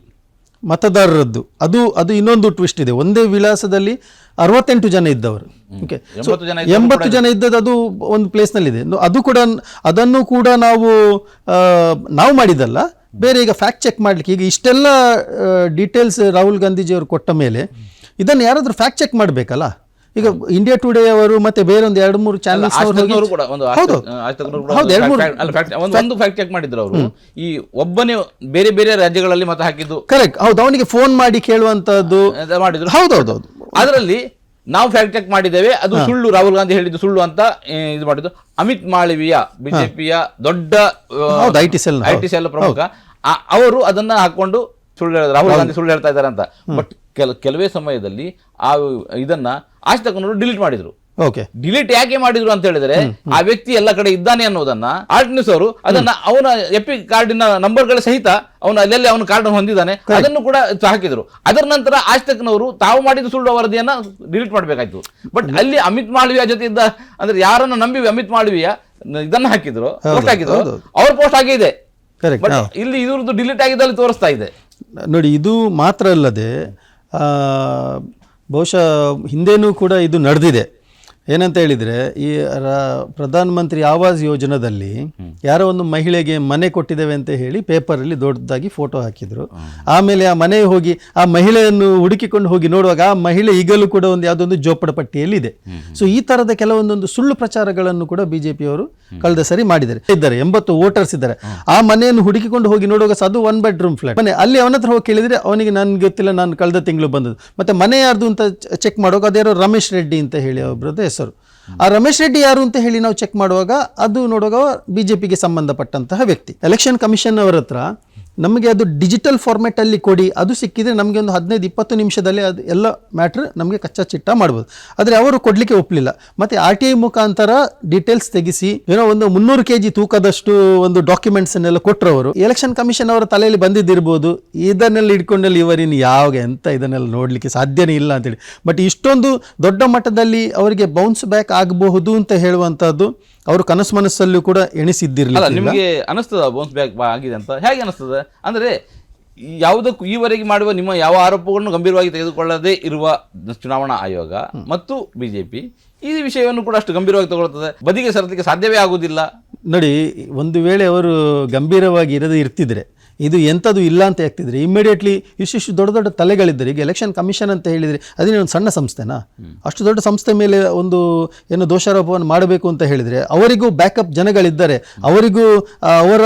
S2: ಮತದಾರರದ್ದು. ಅದು ಅದು ಇನ್ನೊಂದು ಟ್ವಿಸ್ಟ್ ಇದೆ. ಒಂದೇ ವಿಳಾಸದಲ್ಲಿ ಅರವತ್ತೆಂಟು ಜನ ಇದ್ದವರು. ಓಕೆ
S1: ಎಂಬತ್ತು ಜನ
S2: ಎಂಬತ್ತು ಜನ ಇದ್ದದ್ದು ಅದು ಒಂದು ಪ್ಲೇಸ್ನಲ್ಲಿದೆ ಅದು ಕೂಡ ಅದನ್ನು ಕೂಡ ನಾವು ನಾವು ಮಾಡಿದ್ದಲ್ಲ. ಬೇರೆ ಈಗ ಫ್ಯಾಕ್ಟ್ ಚೆಕ್ ಮಾಡ್ಲಿಕ್ಕೆ. ಈಗ ಇಷ್ಟೆಲ್ಲ ಡೀಟೇಲ್ಸ್ ರಾಹುಲ್ ಗಾಂಧೀಜಿಯವರು ಕೊಟ್ಟ ಮೇಲೆ ಇದನ್ನು ಯಾರಾದರೂ ಫ್ಯಾಕ್ಟ್ ಚೆಕ್ ಮಾಡಬೇಕಲ್ಲ? ಈಗ ಇಂಡಿಯಾ ಟುಡೇ ಅವರು ಮತ್ತೆ ಬೇರೊಂದು ಎರಡು ಮೂರು
S1: ಕೂಡ ಒಂದು ಫ್ಯಾಕ್ಟ್ ಚೆಕ್ ಮಾಡಿದ್ರು ಅವರು. ಈ ಒಬ್ಬನೇ ಬೇರೆ ಬೇರೆ ರಾಜ್ಯಗಳಲ್ಲಿ ಮತ ಹಾಕಿದ್ದು.
S2: ಕರೆಕ್ಟ್ ಹೌದು ಅವನಿಗೆ ಫೋನ್ ಮಾಡಿ ಕೇಳುವಂತದ್ದು.
S1: ಮಾಡಿದ್ರು.
S2: ಹೌದು
S1: ಅದರಲ್ಲಿ ನಾವು ಫ್ಯಾಕ್ಟ್ ಚೆಕ್ ಮಾಡಿದ್ದೇವೆ ಅದು ಸುಳ್ಳು ರಾಹುಲ್ ಗಾಂಧಿ ಹೇಳಿದ್ದು ಸುಳ್ಳು ಅಂತ ಇದು ಮಾಡಿದ್ದು. ಅಮಿತ್ ಮಾಳವಿಯ ಬಿಜೆಪಿಯ ದೊಡ್ಡ
S2: IT cell IT
S1: I T cell ಪ್ರಮುಖ. ಆ- ಅವರು ಅದನ್ನ ಹಾಕೊಂಡು ಸುಳ್ಳು ಹೇಳಿದ್ರು ರಾಹುಲ್ ಗಾಂಧಿ ಸುಳ್ಳು ಹೇಳ್ತಾ ಇದ್ದಾರೆ ಅಂತ. ಬಟ್ ಕೆಲ ಕೆಲವೇ ಸಮಯದಲ್ಲಿ ಆ ಇದನ್ನ ಆಜ್ ತಗೊಂಡು ಡಿಲೀಟ್ ಮಾಡಿದ್ರು.
S2: ಓಕೆ
S1: ಡಿಲೀಟ್ ಯಾಕೆ ಮಾಡಿದ್ರು ಅಂತ ಹೇಳಿದ್ರೆ ಆ ವ್ಯಕ್ತಿ ಎಲ್ಲ ಕಡೆ ಇದ್ದಾನೆ ಅನ್ನೋದನ್ನ ಆರ್ಟ್ ನ್ಯೂಸ್ ಅವರು ಅದನ್ನ ಅವನ ಎಪಿ ಕಾರ್ಡಿನ ನಂಬರ್ಗಳ ಸಹಿತ ಅವನು ಅಲ್ಲೆಲ್ಲಿ ಅವನ ಕಾರ್ಡ್ ಹೊಂದಿದ್ದಾನೆ. ಅದನ್ನು ಕೂಡ ಹಾಕಿದ್ರು. ಅದರ ನಂತರ ಆಶ್ತಕ್ನವರು ತಾವು ಮಾಡಿದ ಸುಳ್ಳು ವರದಿಯನ್ನ ಡಿಲೀಟ್ ಮಾಡಬೇಕಾಯ್ತು. ಬಟ್ ಅಲ್ಲಿ ಅಮಿತ್ ಮಾಳವಿಯ ಜೊತೆ ಇದ್ದ ಅಂದ್ರೆ ಯಾರನ್ನ ನಂಬಿ ಅಮಿತ್ ಮಾಳವಿಯ ಇದನ್ನ ಹಾಕಿದ್ರು ಪೋಸ್ಟ್ ಹಾಕಿದ್ರು. ಅವ್ರ ಪೋಸ್ಟ್ ಆಗಿದೆ ಇದೆ. ಇಲ್ಲಿ ಇದ್ರದ್ದು ಡಿಲೀಟ್ ಆಗಿದ್ದಲ್ಲಿ ತೋರಿಸ್ತಾ ಇದೆ.
S2: ನೋಡಿ ಇದು ಮಾತ್ರ ಅಲ್ಲದೆ ಆ, ಬಹುಶಃ ಹಿಂದೆನೂ ಕೂಡ ಇದು ನಡೆದಿದೆ. ಏನಂತ ಹೇಳಿದ್ರೆ, ಈ ರ- ಪ್ರಧಾನ ಮಂತ್ರಿ ಆವಾಸ್ ಯೋಜನದಲ್ಲಿ ಯಾರೋ ಒಂದು ಮಹಿಳೆಗೆ ಮನೆ ಕೊಟ್ಟಿದ್ದೇವೆ ಅಂತ ಹೇಳಿ ಪೇಪರಲ್ಲಿ ದೊಡ್ಡದಾಗಿ ಫೋಟೋ ಹಾಕಿದ್ರು. ಆಮೇಲೆ ಆ ಮನೆ ಹೋಗಿ, ಆ ಮಹಿಳೆಯನ್ನು ಹುಡುಕಿಕೊಂಡು ಹೋಗಿ ನೋಡುವಾಗ ಆ ಮಹಿಳೆ ಈಗಲೂ ಕೂಡ ಒಂದು ಯಾವುದೊಂದು ಜೋಪಡ ಪಟ್ಟಿಯಲ್ಲಿ ಇದೆ ಸೊ ಈ ತರದ ಕೆಲವೊಂದೊಂದು ಸುಳ್ಳು ಪ್ರಚಾರಗಳನ್ನು ಕೂಡ ಬಿಜೆಪಿಯವರು ಕಳೆದ ಸರಿ ಮಾಡಿದ್ದಾರೆ. ಇದ್ದಾರೆ, ಎಂಬತ್ತು ವೋಟರ್ಸ್ ಇದ್ದಾರೆ. ಆ ಮನೆಯನ್ನು ಹುಡುಕಿಕೊಂಡು ಹೋಗಿ ನೋಡುವಾಗ ಅದು ಒನ್ ಬೆಡ್ರೂಮ್ ಫ್ಲಾಟ್ ಮನೆ, ಅಲ್ಲಿ ಅವನ ಹತ್ರ ಹೋಗಿ ಕೇಳಿದ್ರೆ ಅವನಿಗೆ ನನ್ಗೆ ಗೊತ್ತಿಲ್ಲ, ನಾನು ಕಳೆದ ತಿಂಗಳು ಬಂದದ್ದು. ಮತ್ತೆ ಮನೆ ಯಾರ್ದು ಅಂತ ಚೆಕ್ ಮಾಡುವಾಗ ಅದ್ಯಾರೋ ರಮೇಶ್ ರೆಡ್ಡಿ ಅಂತ ಹೇಳಿ ಒಬ್ಬರದ್ದು ಹೆಸರು. ಆ ರಮೇಶ್ ರೆಡ್ಡಿ ಯಾರು ಅಂತ ಹೇಳಿ ನಾವು ಚೆಕ್ ಮಾಡುವಾಗ ಅದು ನೋಡುವಾಗ ಬಿಜೆಪಿಗೆ ಸಂಬಂಧಪಟ್ಟಂತಹ ವ್ಯಕ್ತಿ. ಎಲೆಕ್ಷನ್ ಕಮಿಷನ್ ಅವರ ಹತ್ರ ನಮಗೆ ಅದು ಡಿಜಿಟಲ್ ಫಾರ್ಮೆಟಲ್ಲಿ ಕೊಡಿ, ಅದು ಸಿಕ್ಕಿದ್ರೆ ನಮಗೆ ಒಂದು ಹದಿನೈದು, ಇಪ್ಪತ್ತು ನಿಮಿಷದಲ್ಲಿ ಅದು ಎಲ್ಲ ಮ್ಯಾಟ್ರ್ ನಮಗೆ ಕಚ್ಚಾ ಚಿಟ್ಟ ಮಾಡ್ಬೋದು. ಆದರೆ ಅವರು ಕೊಡಲಿಕ್ಕೆ ಒಪ್ಪಲಿಲ್ಲ ಮತ್ತೆ ಆರ್ ಟಿ ಐ ಮುಖಾಂತರ ಡೀಟೇಲ್ಸ್ ತೆಗೆಸಿ, ಏನೋ ಒಂದು ಮುನ್ನೂರು ಕೆ ಜಿ ತೂಕದಷ್ಟು ಒಂದು ಡಾಕ್ಯುಮೆಂಟ್ಸನ್ನೆಲ್ಲ ಕೊಟ್ಟರು ಅವರು ಎಲೆಕ್ಷನ್ ಕಮಿಷನ್ ಅವರ ತಲೆಯಲ್ಲಿ ಬಂದಿದ್ದಿರ್ಬೋದು, ಇದನ್ನೆಲ್ಲ ಇಟ್ಕೊಂಡಲ್ಲಿ ಇವರಿನ್ ಯಾವಾಗ ಎಂತ ಇದನ್ನೆಲ್ಲ ನೋಡಲಿಕ್ಕೆ ಸಾಧ್ಯನೇ ಇಲ್ಲ ಅಂತೇಳಿ. ಬಟ್ ಇಷ್ಟೊಂದು ದೊಡ್ಡ ಮಟ್ಟದಲ್ಲಿ ಅವರಿಗೆ ಬೌನ್ಸ್ ಬ್ಯಾಕ್ ಆಗಬಹುದು ಅಂತ ಹೇಳುವಂತಹದ್ದು ಅವರು ಕನಸು ಮನಸ್ಸಲ್ಲೂ ಕೂಡ ಎಣಿಸಿದ್ದಿರಲಿಲ್ಲ
S1: ನಿಮಗೆ ಅನಿಸ್ತದ ಬೌನ್ಸ್ ಬ್ಯಾಕ್ ಆಗಿದೆ ಅಂತ? ಹೇಗೆ ಅನಿಸ್ತದೆ? ಅಂದರೆ ಯಾವುದಕ್ಕೂ ಈವರೆಗೆ ಮಾಡುವ ನಿಮ್ಮ ಯಾವ ಆರೋಪಗಳನ್ನು ಗಂಭೀರವಾಗಿ ತೆಗೆದುಕೊಳ್ಳದೇ ಇರುವ ಚುನಾವಣಾ ಆಯೋಗ ಮತ್ತು ಬಿಜೆಪಿ ಈ ವಿಷಯವನ್ನು ಕೂಡ ಅಷ್ಟು ಗಂಭೀರವಾಗಿ ತಗೊಳ್ತದೆ. ಬದಿಗೆ ಸರತಿಗೆ ಸಾಧ್ಯವೇ ಆಗುವುದಿಲ್ಲ.
S2: ನೋಡಿ ಒಂದು ವೇಳೆ ಅವರು ಗಂಭೀರವಾಗಿ ಇರದೇ ಇರ್ತಿದ್ರೆ ಇದು ಎಂಥದ್ದು ಇಲ್ಲ ಅಂತ ಹೇಳ್ತಿದ್ರಿ. ಇಮಿಡಿಯೇಟ್ಲಿ ಇಷ್ಟಿಷ್ಟು ದೊಡ್ಡ ದೊಡ್ಡ ತಲೆಗಳಿದ್ದರೆ. ಈಗ ಎಲೆಕ್ಷನ್ ಕಮಿಷನ್ ಅಂತ ಹೇಳಿದರೆ. ಅದೇನೇ ಒಂದು ಸಣ್ಣ ಸಂಸ್ಥೆನಾ? ಅಷ್ಟು ದೊಡ್ಡ ಸಂಸ್ಥೆ ಮೇಲೆ ಒಂದು ಏನು ದೋಷಾರೋಪವನ್ನು ಮಾಡಬೇಕು ಅಂತ ಹೇಳಿದರೆ, ಅವರಿಗೂ ಬ್ಯಾಕಪ್ ಜನಗಳಿದ್ದಾರೆ. ಅವರಿಗೂ ಅವರ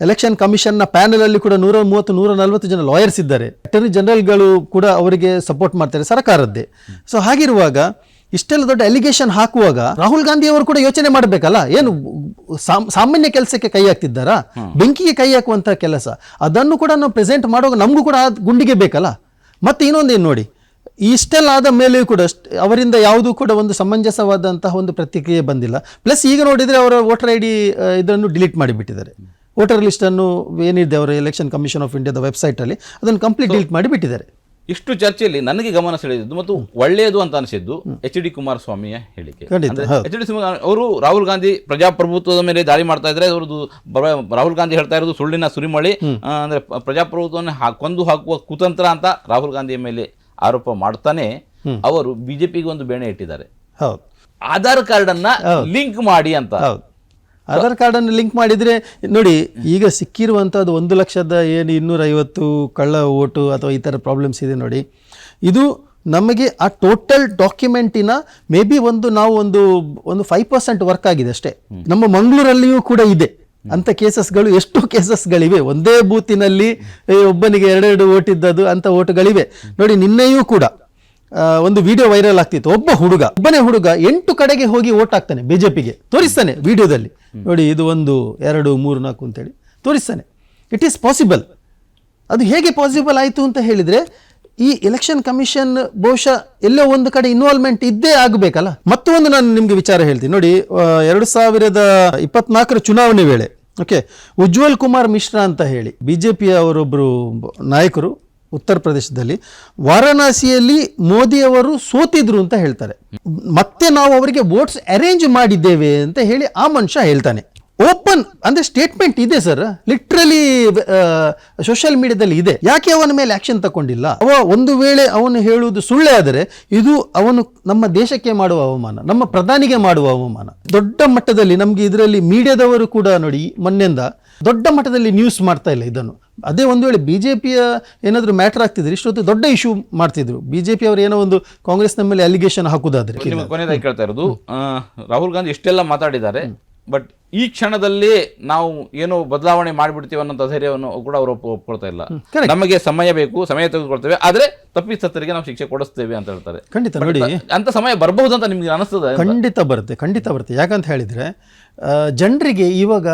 S2: ಎಲೆಕ್ಷನ್ ಕಮಿಷನ್ನ ಪ್ಯಾನಲಲ್ಲಿ ಕೂಡ ನೂರ ಮೂವತ್ತು, ನೂರ ನಲವತ್ತು ಜನ ಲಾಯರ್ಸ್ ಇದ್ದಾರೆ. ಅಟರ್ನಿ ಜನರಲ್ಗಳು ಕೂಡ ಅವರಿಗೆ ಸಪೋರ್ಟ್ ಮಾಡ್ತಾರೆ ಸರ್ಕಾರದ್ದೇ. ಸೊ ಹಾಗಿರುವಾಗ ಇಷ್ಟೆಲ್ಲ ದೊಡ್ಡ ಎಲಿಗೇಷನ್ ಹಾಕುವಾಗ ರಾಹುಲ್ ಗಾಂಧಿ ಅವರು ಕೂಡ ಯೋಚನೆ ಮಾಡಬೇಕಲ್ಲ? ಏನು ಸಾಮ್- ಸಾಮಾನ್ಯ ಕೆಲಸಕ್ಕೆ ಕೈ ಹಾಕ್ತಿದ್ದಾರಾ? ಬೆಂಕಿಗೆ ಕೈ ಹಾಕುವಂತಹ ಕೆಲಸ. ಅದನ್ನು ಕೂಡ ನಾವು ಪ್ರೆಸೆಂಟ್ ಮಾಡುವಾಗ ನಮಗೂ ಕೂಡ ಗುಂಡಿಗೆ ಬೇಕಲ್ಲ? ಮತ್ತೆ ಇನ್ನೊಂದೇನು ನೋಡಿ? ಇಷ್ಟೆಲ್ಲ ಆದ ಮೇಲೆಯೂ ಕೂಡ ಅವರಿಂದ ಯಾವುದೂ ಕೂಡ ಒಂದು ಸಮಂಜಸವಾದಂತಹ ಒಂದು ಪ್ರತಿಕ್ರಿಯೆ ಬಂದಿಲ್ಲ. ಪ್ಲಸ್ ಈಗ ನೋಡಿದರೆ ಅವರ ವೋಟರ್ ಐ ಇದನ್ನು ಡಿಲೀಟ್ ಮಾಡಿಬಿಟ್ಟಿದ್ದಾರೆ. ವೋಟರ್ ಲಿಸ್ಟನ್ನು ಏನಿದೆ ಅವರ ಎಲೆಕ್ಷನ್ ಕಮಿಷನ್ ಆಫ್ ಇಂಡಿಯಾದ ವೆಬ್ಸೈಟಲ್ಲಿ ಅದನ್ನು ಕಂಪ್ಲೀಟ್ ಡಿಲೀಟ್ ಮಾಡಿ ಬಿಟ್ಟಿದ್ದಾರೆ
S1: ಇಷ್ಟು ಚರ್ಚೆಯಲ್ಲಿ ನನಗೆ ಗಮನ ಸೆಳೆದಿದ್ದು ಮತ್ತು ಒಳ್ಳೆಯದು ಅಂತ ಅನಿಸಿದ್ದು ಎಚ್ ಡಿ ಕುಮಾರಸ್ವಾಮಿಯ ಹೇಳಿಕೆ. ಎಚ್ ಡಿ ಅವರು ರಾಹುಲ್ ಗಾಂಧಿ ಪ್ರಜಾಪ್ರಭುತ್ವದ ಮೇಲೆ ದಾಳಿ ಮಾಡ್ತಾ ಇದ್ರೆ ಅವ್ರದ್ದು ರಾಹುಲ್ ಗಾಂಧಿ ಹೇಳ್ತಾ ಇರೋದು ಸುಳ್ಳಿನ ಸುರಿಮಳಿ ಅಂದ್ರೆ ಪ್ರಜಾಪ್ರಭುತ್ವವನ್ನು ಕೊಂದು ಹಾಕುವ ಕುತಂತ್ರ ಅಂತ ರಾಹುಲ್ ಗಾಂಧಿಯ ಮೇಲೆ ಆರೋಪ ಮಾಡ್ತಾನೆ. ಅವರು ಬಿಜೆಪಿಗೆ ಒಂದು ಬೇಣೆ ಇಟ್ಟಿದ್ದಾರೆ. ಆಧಾರ್ ಕಾರ್ಡ್ ಅನ್ನ ಲಿಂಕ್ ಮಾಡಿ ಅಂತ.
S2: ಆಧಾರ್ ಕಾರ್ಡನ್ನು ಲಿಂಕ್ ಮಾಡಿದರೆ, ನೋಡಿ, ಈಗ ಸಿಕ್ಕಿರುವಂಥದ್ದು ಒಂದು ಲಕ್ಷದ ಏನು ಇನ್ನೂರ ಐವತ್ತು ಕಳ್ಳ ಓಟು ಅಥವಾ ಈ ಥರ ಪ್ರಾಬ್ಲಮ್ಸ್ ಇದೆ ನೋಡಿ. ಇದು ನಮಗೆ ಆ ಟೋಟಲ್ ಡಾಕ್ಯುಮೆಂಟಿನ ಮೇ ಬಿ ಒಂದು ನಾವು ಒಂದು ಒಂದು ಫೈವ್ ಪರ್ಸೆಂಟ್ ವರ್ಕ್ ಆಗಿದೆ ಅಷ್ಟೇ. ನಮ್ಮ ಮಂಗಳೂರಲ್ಲಿಯೂ ಕೂಡ ಇದೆ. ಅಂಥ ಕೇಸಸ್ಗಳು ಎಷ್ಟು ಕೇಸಸ್ಗಳಿವೆ ಒಂದೇ ಬೂತಿನಲ್ಲಿ ಒಬ್ಬನಿಗೆ ಎರಡೆರಡು ಓಟ್ ಇದ್ದದ್ದು ಅಂಥ ಓಟುಗಳಿವೆ. ನೋಡಿ, ನಿನ್ನೆಯೂ ಕೂಡ. ಒಂದು ವಿಡಿಯೋ ವೈರಲ್ ಆಗ್ತಿತ್ತು. ಒಬ್ಬ ಹುಡುಗ, ಒಬ್ಬನೇ ಹುಡುಗ ಎಂಟು ಕಡೆಗೆ ಹೋಗಿ ಓಟ್ ಹಾಕ್ತಾನೆ ಬಿಜೆಪಿಗೆ ತೋರಿಸ್ತಾನೆ ವಿಡಿಯೋದಲ್ಲಿ ನೋಡಿ, ಇದು ಒಂದು, ಎರಡು, ಮೂರು, ನಾಲ್ಕು ಅಂತೇಳಿ. ತೋರಿಸ್ತಾನೆ. ಇಟ್ ಈಸ್ ಪಾಸಿಬಲ್ ಅದು ಹೇಗೆ ಪಾಸಿಬಲ್ ಆಯಿತು ಅಂತ ಹೇಳಿದರೆ, ಈ ಎಲೆಕ್ಷನ್ ಕಮಿಷನ್ ಬಹುಶಃ ಎಲ್ಲೋ ಒಂದು ಕಡೆ ಇನ್ವಾಲ್ವ್ಮೆಂಟ್ ಇದ್ದೇ ಆಗಬೇಕಲ್ಲ? ಮತ್ತೊಂದು ನಾನು ನಿಮಗೆ ವಿಚಾರ ಹೇಳ್ತೀನಿ. ನೋಡಿ ಎರಡು ಸಾವಿರದ ಇಪ್ಪತ್ನಾಲ್ಕರ ಚುನಾವಣೆ ವೇಳೆ ಓಕೆ ಉಜ್ವಲ್ ಕುಮಾರ್ ಮಿಶ್ರಾ ಅಂತ ಹೇಳಿ ಬಿ ಜೆ ಪಿಯ ಅವರೊಬ್ಬರು ನಾಯಕರು ಉತ್ತರ ಪ್ರದೇಶದಲ್ಲಿ ವಾರಣಾಸಿಯಲ್ಲಿ ಮೋದಿಯವರು ಸೋತಿದ್ರು ಅಂತ ಹೇಳ್ತಾರೆ. ಮತ್ತೆ ನಾವು ಅವರಿಗೆ ವೋಟ್ಸ್ ಅರೇಂಜ್ ಮಾಡಿದ್ದೇವೆ ಅಂತ ಹೇಳಿ ಆ ಮನುಷ್ಯ ಹೇಳ್ತಾನೆ. ಓಪನ್ ಅಂದ್ರೆ ಸ್ಟೇಟ್ಮೆಂಟ್ ಇದೆ ಸರ್ ಲಿಟ್ರಲಿ ಸೋಷಿಯಲ್ ಮೀಡಿಯಾದಲ್ಲಿ ಇದೆ. ಯಾಕೆ ಅವನ ಮೇಲೆ ಆಕ್ಷನ್ ತಗೊಂಡಿಲ್ಲ ಅವ ಒಂದು ವೇಳೆ ಅವನು ಹೇಳುವುದು ಸುಳ್ಳೇ ಆದರೆ ಇದು ಅವನು ನಮ್ಮ ದೇಶಕ್ಕೆ ಮಾಡುವ ಅವಮಾನ, ನಮ್ಮ ಪ್ರಧಾನಿಗೆ ಮಾಡುವ ಅವಮಾನ. ದೊಡ್ಡ ಮಟ್ಟದಲ್ಲಿ ನಮಗೆ ಇದರಲ್ಲಿ ಮೀಡಿಯಾದವರು ಕೂಡ ನೋಡಿ ಮೊನ್ನೆಯಿಂದ ದೊಡ್ಡ ಮಟ್ಟದಲ್ಲಿ ನ್ಯೂಸ್ ಮಾಡ್ತಾ ಇಲ್ಲ ಇದನ್ನು. ಅದೇ ಒಂದು ವೇಳೆ ಬಿ ಜೆ ಪಿಯ ಏನಾದರೂ ಮ್ಯಾಟರ್ ಆಗ್ತಿದ್ರೆ ಇಷ್ಟೊತ್ತು ದೊಡ್ಡ ಇಶ್ಯೂ ಮಾಡ್ತಿದ್ರು. ಬಿ ಜೆ ಪಿ ಅವರು ಏನೋ ಒಂದು ಕಾಂಗ್ರೆಸ್ನ ಮೇಲೆ ಅಲಿಗೇಷನ್ ಹಾಕುದಾದ್ರೆ
S1: ನಿಮಗೆ ಕೊನೆಯದಾಗಿ ಕೇಳ್ತಾ ಇರೋದು ರಾಹುಲ್ ಗಾಂಧಿ ಇಷ್ಟೆಲ್ಲ ಮಾತಾಡಿದ್ದಾರೆ ಬಟ್ ಈ ಕ್ಷಣದಲ್ಲಿ ನಾವು ಏನೋ ಬದಲಾವಣೆ ಮಾಡಿಬಿಡ್ತೀವಿ ಅನ್ನೋ ಧೈರ್ಯವನ್ನು ಕೂಡ ಅವರು ಒಪ್ಪಿಕೊಳ್ತಾ ಒಪ್ಕೊಳ್ತಾ ಇಲ್ಲ. ನಮಗೆ ಸಮಯ ಬೇಕು ಸಮಯ ತೆಗೆದುಕೊಳ್ತೇವೆ ಆದ್ರೆ ತಪ್ಪಿಸ್ತರಿಗೆ ನಾವು ಶಿಕ್ಷೆ ಕೊಡಿಸ್ತೇವೆ ಅಂತ ಹೇಳ್ತಾರೆ.
S2: ಖಂಡಿತ ನೋಡಿ.
S1: ಅಂತ ಸಮಯ ಬರಬಹುದು ಅಂತ ನಿಮ್ಗೆ ಅನಿಸ್ತದೆ
S2: ಖಂಡಿತ ಬರುತ್ತೆ ಖಂಡಿತ ಬರುತ್ತೆ. ಯಾಕಂತ ಹೇಳಿದ್ರೆ ಜನರಿಗೆ ಇವಾಗ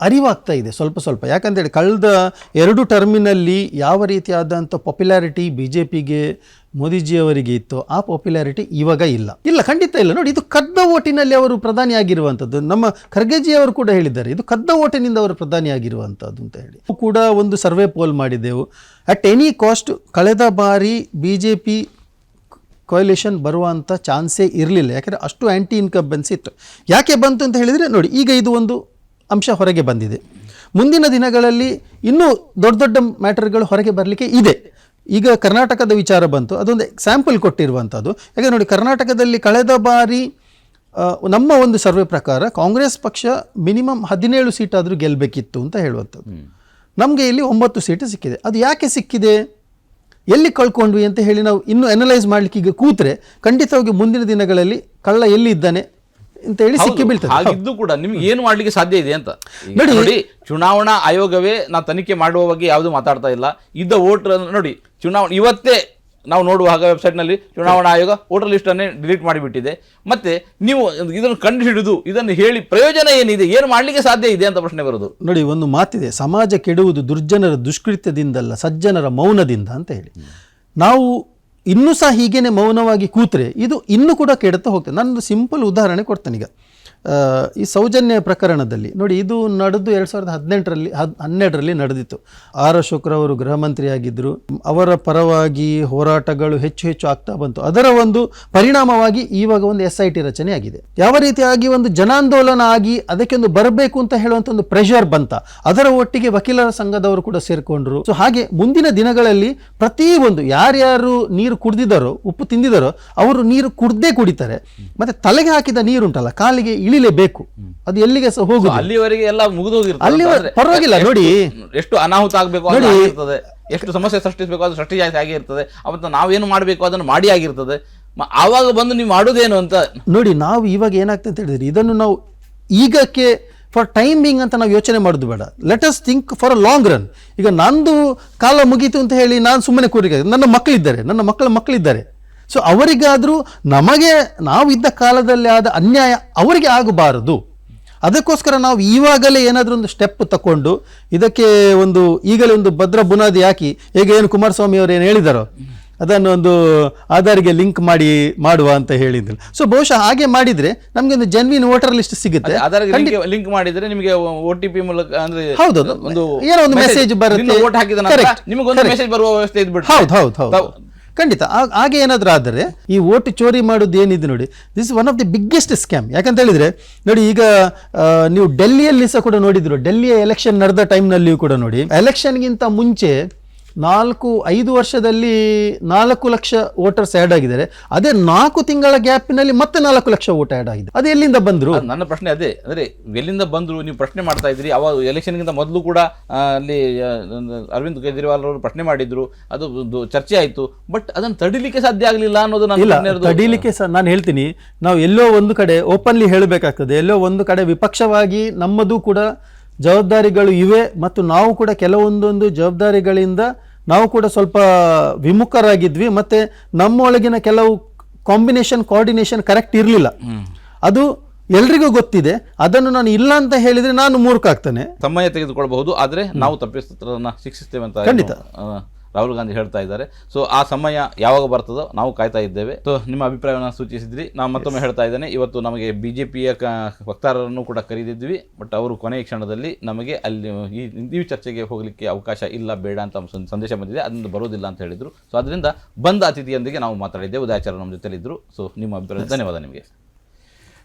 S2: ಅರಿವಾಗ್ತಾ ಇದೆ ಸ್ವಲ್ಪ ಸ್ವಲ್ಪ. ಯಾಕಂತೇಳಿ ಕಳೆದ ಎರಡು ಟರ್ಮಿನಲ್ಲಿ ಯಾವ ರೀತಿಯಾದಂಥ ಪಾಪ್ಯುಲಾರಿಟಿ ಬಿ ಜೆ ಪಿಗೆ ಮೋದಿಜಿಯವರಿಗೆ ಇತ್ತು ಆ ಪಾಪ್ಯುಲಾರಿಟಿ ಇವಾಗ ಇಲ್ಲ. ಇಲ್ಲ, ಖಂಡಿತ ಇಲ್ಲ. ನೋಡಿ, ಇದು ಕದ್ದ ಓಟಿನಲ್ಲಿ ಅವರು ಪ್ರಧಾನಿಯಾಗಿರುವಂಥದ್ದು ನಮ್ಮ ಖರ್ಗೆಜಿ ಅವರು ಕೂಡ ಹೇಳಿದ್ದಾರೆ, ಇದು ಕದ್ದ ಓಟಿನಿಂದ ಅವರು ಪ್ರಧಾನಿ ಆಗಿರುವಂಥದ್ದು ಅಂತ ಹೇಳಿ. ಕೂಡ ಒಂದು ಸರ್ವೆ ಪೋಲ್ ಮಾಡಿದೆವು. ಅಟ್ ಎನಿ ಕಾಸ್ಟ್ ಕಳೆದ ಬಾರಿ ಬಿ ಜೆ ಪಿ ಕೊಯಲೇಷನ್ ಬರುವಂಥ ಚಾನ್ಸೇ ಇರಲಿಲ್ಲ. ಯಾಕಂದರೆ ಅಷ್ಟು ಆ್ಯಂಟಿ ಇನ್ಕಂಬೆನ್ಸ್ ಇತ್ತು. ಯಾಕೆ ಬಂತು ಅಂತ ಹೇಳಿದರೆ, ನೋಡಿ, ಈಗ ಇದು ಒಂದು ಅಂಶ ಹೊರಗೆ ಬಂದಿದೆ. ಮುಂದಿನ ದಿನಗಳಲ್ಲಿ ಇನ್ನೂ ದೊಡ್ಡ ದೊಡ್ಡ ಮ್ಯಾಟರ್ಗಳು ಹೊರಗೆ ಬರಲಿಕ್ಕೆ ಇದೆ. ಈಗ ಕರ್ನಾಟಕದ ವಿಚಾರ ಬಂತು. ಅದೊಂದು ಎಕ್ಸಾಂಪಲ್ ಕೊಟ್ಟಿರುವಂಥದ್ದು. ಯಾಕೆ ನೋಡಿ ಕರ್ನಾಟಕದಲ್ಲಿ ಕಳೆದ ಬಾರಿ ನಮ್ಮ ಒಂದು ಸರ್ವೆ ಪ್ರಕಾರ ಕಾಂಗ್ರೆಸ್ ಪಕ್ಷ ಮಿನಿಮಮ್ ಹದಿನೇಳು ಸೀಟ್ ಆದರೂ ಗೆಲ್ಲಬೇಕಿತ್ತು ಅಂತ ಹೇಳುವಂಥದ್ದು. ನಮಗೆ ಇಲ್ಲಿ ಒಂಬತ್ತು ಸೀಟು ಸಿಕ್ಕಿದೆ. ಅದು ಯಾಕೆ ಸಿಕ್ಕಿದೆ? ಎಲ್ಲಿ ಕಳ್ಕೊಂಡ್ವಿ ಅಂತ ಹೇಳಿ ನಾವು ಇನ್ನೂ ಅನಲೈಸ್ ಮಾಡಲಿಕ್ಕೆ ಈಗ ಕೂತ್ರೆ ಖಂಡಿತವಾಗಿ ಮುಂದಿನ ದಿನಗಳಲ್ಲಿ ಕಳ್ಳ ಎಲ್ಲಿ ಇದ್ದಾನೆ? ಅಂತ ಹೇಳಿ ಸಿಕ್ಕಿ ಬೀಳ್ತದೆ.
S1: ಹಾಗಿದ್ದು ಕೂಡ ನಿಮ್ಗೆ ಏನು ಮಾಡ್ಲಿಕ್ಕೆ ಸಾಧ್ಯ ಇದೆ ಅಂತ. ಈಗ
S2: ನೋಡಿ.
S1: ಚುನಾವಣಾ ಆಯೋಗವೇ ನಾ ತನಿಖೆ ಮಾಡುವ ಬಗ್ಗೆ ಯಾವುದು ಮಾತಾಡ್ತಾ ಇಲ್ಲ. ಇದ್ದ ವೋಟರ್ ನೋಡಿ ಚುನಾವಣೆ ಇವತ್ತೇ ನಾವು ನೋಡುವಾಗ ವೆಬ್ಸೈಟ್ನಲ್ಲಿ ಚುನಾವಣಾ ಆಯೋಗ ವೋಟರ್ ಲಿಸ್ಟ್ ಅನ್ನೇ ಡಿಲೀಟ್ ಮಾಡಿಬಿಟ್ಟಿದೆ. ಮತ್ತೆ ನೀವು ಇದನ್ನು ಕಂಡು ಹಿಡಿದು ಇದನ್ನು ಹೇಳಿ ಪ್ರಯೋಜನ ಏನಿದೆ ಏನು ಮಾಡ್ಲಿಕ್ಕೆ ಸಾಧ್ಯ ಇದೆ ಅಂತ ಪ್ರಶ್ನೆ ಬರೋದು.
S2: ನೋಡಿ ಒಂದು ಮಾತಿದೆ ಸಮಾಜ ಕೆಡುವುದು ದುರ್ಜನರ ದುಷ್ಕೃತ್ಯದಿಂದಲ್ಲ ಸಜ್ಜನರ ಮೌನದಿಂದ ಅಂತ ಹೇಳಿ. ನಾವು ಇನ್ನೂ ಸಹ ಹೀಗೇನೆ ಮೌನವಾಗಿ ಕೂತ್ರೆ ಇದು ಇನ್ನೂ ಕೂಡ ಕೆಡುತ್ತಾ ಹೋಗ್ತದೆ. ನಾನೊಂದು ಸಿಂಪಲ್ ಉದಾಹರಣೆ ಕೊಡ್ತೇನೆ ಈಗ. ಈ ಸೌಜನ್ಯ ಪ್ರಕರಣದಲ್ಲಿ ನೋಡಿ ಇದು ನಡೆದು ಎರಡು ಸಾವಿರದ ಹದಿನೆಂಟರಲ್ಲಿ, ಹದ್, ಹನ್ನೆರಡರಲ್ಲಿ ನಡೆದಿತ್ತು. ಆರ್ ಅಶೋಕ್ರವರು ಗೃಹ ಮಂತ್ರಿಯಾಗಿದ್ದರು ಅವರ ಪರವಾಗಿ ಹೋರಾಟಗಳು ಹೆಚ್ಚು ಹೆಚ್ಚು ಆಗ್ತಾ ಬಂತು. ಅದರ ಒಂದು ಪರಿಣಾಮವಾಗಿ ಇವಾಗ ಒಂದು ಎಸ್ ಐ ಟಿ ರಚನೆ ಆಗಿದೆ. ಯಾವ ರೀತಿಯಾಗಿ ಒಂದು ಜನಾಂದೋಲನ ಆಗಿ ಅದಕ್ಕೆ ಒಂದು ಬರಬೇಕು ಅಂತ ಹೇಳುವಂಥ ಒಂದು ಪ್ರೆಷರ್ ಬಂತ. ಅದರ ಒಟ್ಟಿಗೆ ವಕೀಲರ ಸಂಘದವರು ಕೂಡ ಸೇರಿಕೊಂಡ್ರು. ಸೊ ಹಾಗೆ ಮುಂದಿನ ದಿನಗಳಲ್ಲಿ ಪ್ರತಿ ಒಂದು ಯಾರ್ಯಾರು ನೀರು ಕುಡ್ದಿದ್ದಾರೋ ಉಪ್ಪು ತಿಂದಿದ್ದಾರೋ ಅವರು ನೀರು ಕುಡ್ದೇ ಕುಡಿತಾರೆ. ಮತ್ತೆ ತಲೆಗೆ ಹಾಕಿದ ನೀರುಂಟಲ್ಲ, ಕಾಲಿಗೆ ಇಳಿಲೇಬೇಕು ಅದು ಎಲ್ಲಿಗೆ ಸಹ ಹೋಗುದು?
S1: ಅಲ್ಲಿವರೆಗೆ ಎಲ್ಲ ಮುಗಿದು
S2: ಅಲ್ಲಿ ಪರವಾಗಿಲ್ಲ ನೋಡಿ.
S1: ಎಷ್ಟು ಅನಾಹುತ ಆಗಬೇಕು ನೋಡಿ. ಇರ್ತದೆ ಎಷ್ಟು ಸಮಸ್ಯೆ ಸೃಷ್ಟಿಸಬೇಕು ಅದು ಸೃಷ್ಟಿ ಜಾಸ್ತಿ ಆಗಿರ್ತದೆ. ಅವತ್ತು ನಾವೇನು ಮಾಡಬೇಕು ಅದನ್ನು ಮಾಡಿ ಆಗಿರ್ತದೆ. ಆವಾಗ ಬಂದು ನೀವು ಮಾಡೋದೇನು ಅಂತ
S2: ನೋಡಿ ನಾವು ಇವಾಗ ಏನಾಗ್ತದೆ ಅಂತ ಹೇಳಿದ್ರೆ ಇದನ್ನು ನಾವು ಈಗಕ್ಕೆ ಫಾರ್ ಟೈಮಿಂಗ್ ಅಂತ ನಾವು ಯೋಚನೆ ಮಾಡೋದು ಬೇಡ. Let us think for a long run ಈಗ ನಂದು ಕಾಲ ಮುಗೀತು ಅಂತ ಹೇಳಿ ನಾನು ಸುಮ್ಮನೆ ಕೂರಿಗೆ ನನ್ನ ಮಕ್ಕಳಿದ್ದಾರೆ. ನನ್ನ ಮಕ್ಕಳ ಮಕ್ಕಳಿದ್ದಾರೆ. ಸೊ ಅವರಿಗಾದರೂ ನಮಗೆ ನಾವು ಇದ್ದ ಕಾಲದಲ್ಲಿ ಆದ ಅನ್ಯಾಯ ಅವರಿಗೆ ಆಗಬಾರದು. ಅದಕ್ಕೋಸ್ಕರ ನಾವು ಈವಾಗಲೇ ಏನಾದರೂ ಒಂದು ಸ್ಟೆಪ್ ತಕೊಂಡು ಇದಕ್ಕೆ ಒಂದು ಈಗಲೇ ಒಂದು ಭದ್ರ ಬುನಾದಿ ಹಾಕಿ ಈಗ ಏನು ಕುಮಾರಸ್ವಾಮಿ ಅವರು ಏನು ಹೇಳಿದಾರೋ ಅದನ್ನು ಒಂದು ಆಧಾರ್ಗೆ ಲಿಂಕ್ ಮಾಡಿ ಮಾಡುವ ಅಂತ ಹೇಳಿದ್ರು ಸೊ ಬಹುಶಃ ಹಾಗೆ ಮಾಡಿದ್ರೆ ನಮಗೆ ಒಂದು ಜೆನ್ವಿನ್ ವೋಟರ್ ಲಿಸ್ಟ್ ಸಿಗುತ್ತೆ.
S1: ಲಿಂಕ್ ಮಾಡಿದ್ರೆ ನಿಮಗೆ ಟಿ ಪಿ ಮೂಲಕ ಅಂದ್ರೆ
S2: ಹೌದು
S1: ಒಂದು
S2: ಏನೋ ಒಂದು ಮೆಸೇಜ್ ಬರುತ್ತೆ.
S1: ವೋಟ್ ಹಾಕಿದ ನಂತರ
S2: ಒಂದು
S1: ಮೆಸೇಜ್ ಬರುವ ವ್ಯವಸ್ಥೆ ಇದ್ಬಿಟ್ಟು
S2: ಹೌದು ಹೌದು ಹೌದು. ಖಂಡಿತ. ಹಾಗೆ ಏನಾದರೂ ಆದರೆ ಈ ಓಟ್ ಚೋರಿ ಮಾಡೋದು ಏನಿದೆ ನೋಡಿ this one of the biggest scam ಯಾಕಂತ ಹೇಳಿದ್ರೆ, ನೋಡಿ ಈಗ ನೀವು ಡೆಲ್ಲಿಯಲ್ಲಿ ಸಹ ಕೂಡ ನೋಡಿದ್ರು ಡೆಲ್ಲಿಯ ಎಲೆಕ್ಷನ್ ನಡೆದ ಟೈಮ್ನಲ್ಲಿಯೂ ಕೂಡ ನೋಡಿ ಎಲೆಕ್ಷನ್ಗಿಂತ ಮುಂಚೆ ನಾಲ್ಕು ಐದು ವರ್ಷದಲ್ಲಿ ನಾಲ್ಕು ಲಕ್ಷ ವೋಟರ್ಸ್ ಆ್ಯಡ್ ಆಗಿದ್ದಾರೆ. ಅದೇ ನಾಲ್ಕು ತಿಂಗಳ ಗ್ಯಾಪಿನಲ್ಲಿ ಮತ್ತೆ ನಾಲ್ಕು ಲಕ್ಷ ವೋಟ್ ಆ್ಯಡ್ ಆಗಿದೆ. ಅದು ಎಲ್ಲಿಂದ ಬಂದರು?
S1: ನನ್ನ ಪ್ರಶ್ನೆ ಅದೇ. ಅಂದ್ರೆ ಎಲ್ಲಿಂದ ಬಂದ್ರು ನೀವು ಪ್ರಶ್ನೆ ಮಾಡ್ತಾ ಇದ್ರಿ ಅವಾಗ ಎಲೆಕ್ಷನ್ಗಿಂತ ಮೊದಲು ಕೂಡ ಅಲ್ಲಿ ಅರವಿಂದ್ ಕೇಜ್ರಿವಾಲ್ ಅವರು ಪ್ರಶ್ನೆ ಮಾಡಿದ್ರು. ಅದು ಚರ್ಚೆ ಆಯ್ತು. ಬಟ್ ಅದನ್ನು ತಡಿಲಿಕ್ಕೆ ಸಾಧ್ಯ ಆಗಲಿಲ್ಲ ಅನ್ನೋದು ನಾನು ತಡಿಲಿಕ್ಕೆ
S2: ತಡೀಲಿಕ್ಕೆ ಸಹ ನಾನು ಹೇಳ್ತೀನಿ. ನಾವು ಎಲ್ಲೋ ಒಂದು ಕಡೆ ಓಪನ್ಲಿ ಹೇಳಬೇಕಾಗ್ತದೆ. ಎಲ್ಲೋ ಒಂದು ಕಡೆ ವಿಪಕ್ಷವಾಗಿ ನಮ್ಮದು ಕೂಡ ಜವಾಬ್ದಾರಿಗಳು ಇವೆ ಮತ್ತು ನಾವು ಕೂಡ ಕೆಲವೊಂದೊಂದು ಜವಾಬ್ದಾರಿಗಳಿಂದ ನಾವು ಕೂಡ ಸ್ವಲ್ಪ ವಿಮುಖರಾಗಿದ್ವಿ ಮತ್ತೆ ನಮ್ಮೊಳಗಿನ ಕೆಲವು ಕಾಂಬಿನೇಷನ್ ಕೋಆರ್ಡಿನೇಷನ್ ಕರೆಕ್ಟ್ ಇರಲಿಲ್ಲ. ಅದು ಎಲ್ರಿಗೂ ಗೊತ್ತಿದೆ. ಅದನ್ನು ನಾನು ಇಲ್ಲ ಅಂತ ಹೇಳಿದರೆ ನಾನು ಮೂರ್ಖ ಆಗ್ತಾನೆ
S1: ಸಮಯ ತೆಗೆದುಕೊಳ್ಬಹುದು ಆದರೆ ನಾವು ತಪ್ಪಿಸ್ತರನ್ನ ಶಿಕ್ಷಿಸ್ತೇವೆ ಅಂತ
S2: ಖಂಡಿತ.
S1: ರಾಹುಲ್ ಗಾಂಧಿ ಹೇಳ್ತಾ ಇದ್ದಾರೆ. ಸೊ ಆ ಸಮಯ ಯಾವಾಗ ಬರ್ತದೋ ನಾವು ಕಾಯ್ತಾ ಇದ್ದೇವೆ. ಸೊ ನಿಮ್ಮ ಅಭಿಪ್ರಾಯವನ್ನು ಸೂಚಿಸಿದ್ರಿ. ನಾವು ಮತ್ತೊಮ್ಮೆ ಹೇಳ್ತಾ ಇದ್ದೇನೆ. ಇವತ್ತು ನಮಗೆ ಬಿ ಜೆ ಪಿಯ ವಕ್ತಾರರನ್ನು ಕೂಡ ಕರೆದಿದ್ವಿ ಬಟ್ ಅವರು ಕೊನೆಯ ಕ್ಷಣದಲ್ಲಿ ನಮಗೆ ಅಲ್ಲಿ ಈ ಈ ಚರ್ಚೆಗೆ ಹೋಗಲಿಕ್ಕೆ ಅವಕಾಶ ಇಲ್ಲ ಬೇಡ ಅಂತ ಸಂದೇಶ ಬಂದಿದೆ. ಅದರಿಂದ ಬರೋದಿಲ್ಲ ಅಂತ ಹೇಳಿದರು. ಸೊ ಅದರಿಂದ ಬಂದ ಅತಿಥಿಯೊಂದಿಗೆ ನಾವು ಮಾತಾಡಿದ್ದೇವೆ. ಉದಯಾಚಾರ ನಮ್ಮ ಜೊತೆಲಿದ್ದರು. ಸೊ ನಿಮ್ಮ ಅಭಿಪ್ರಾಯ ಧನ್ಯವಾದ ನಿಮಗೆ.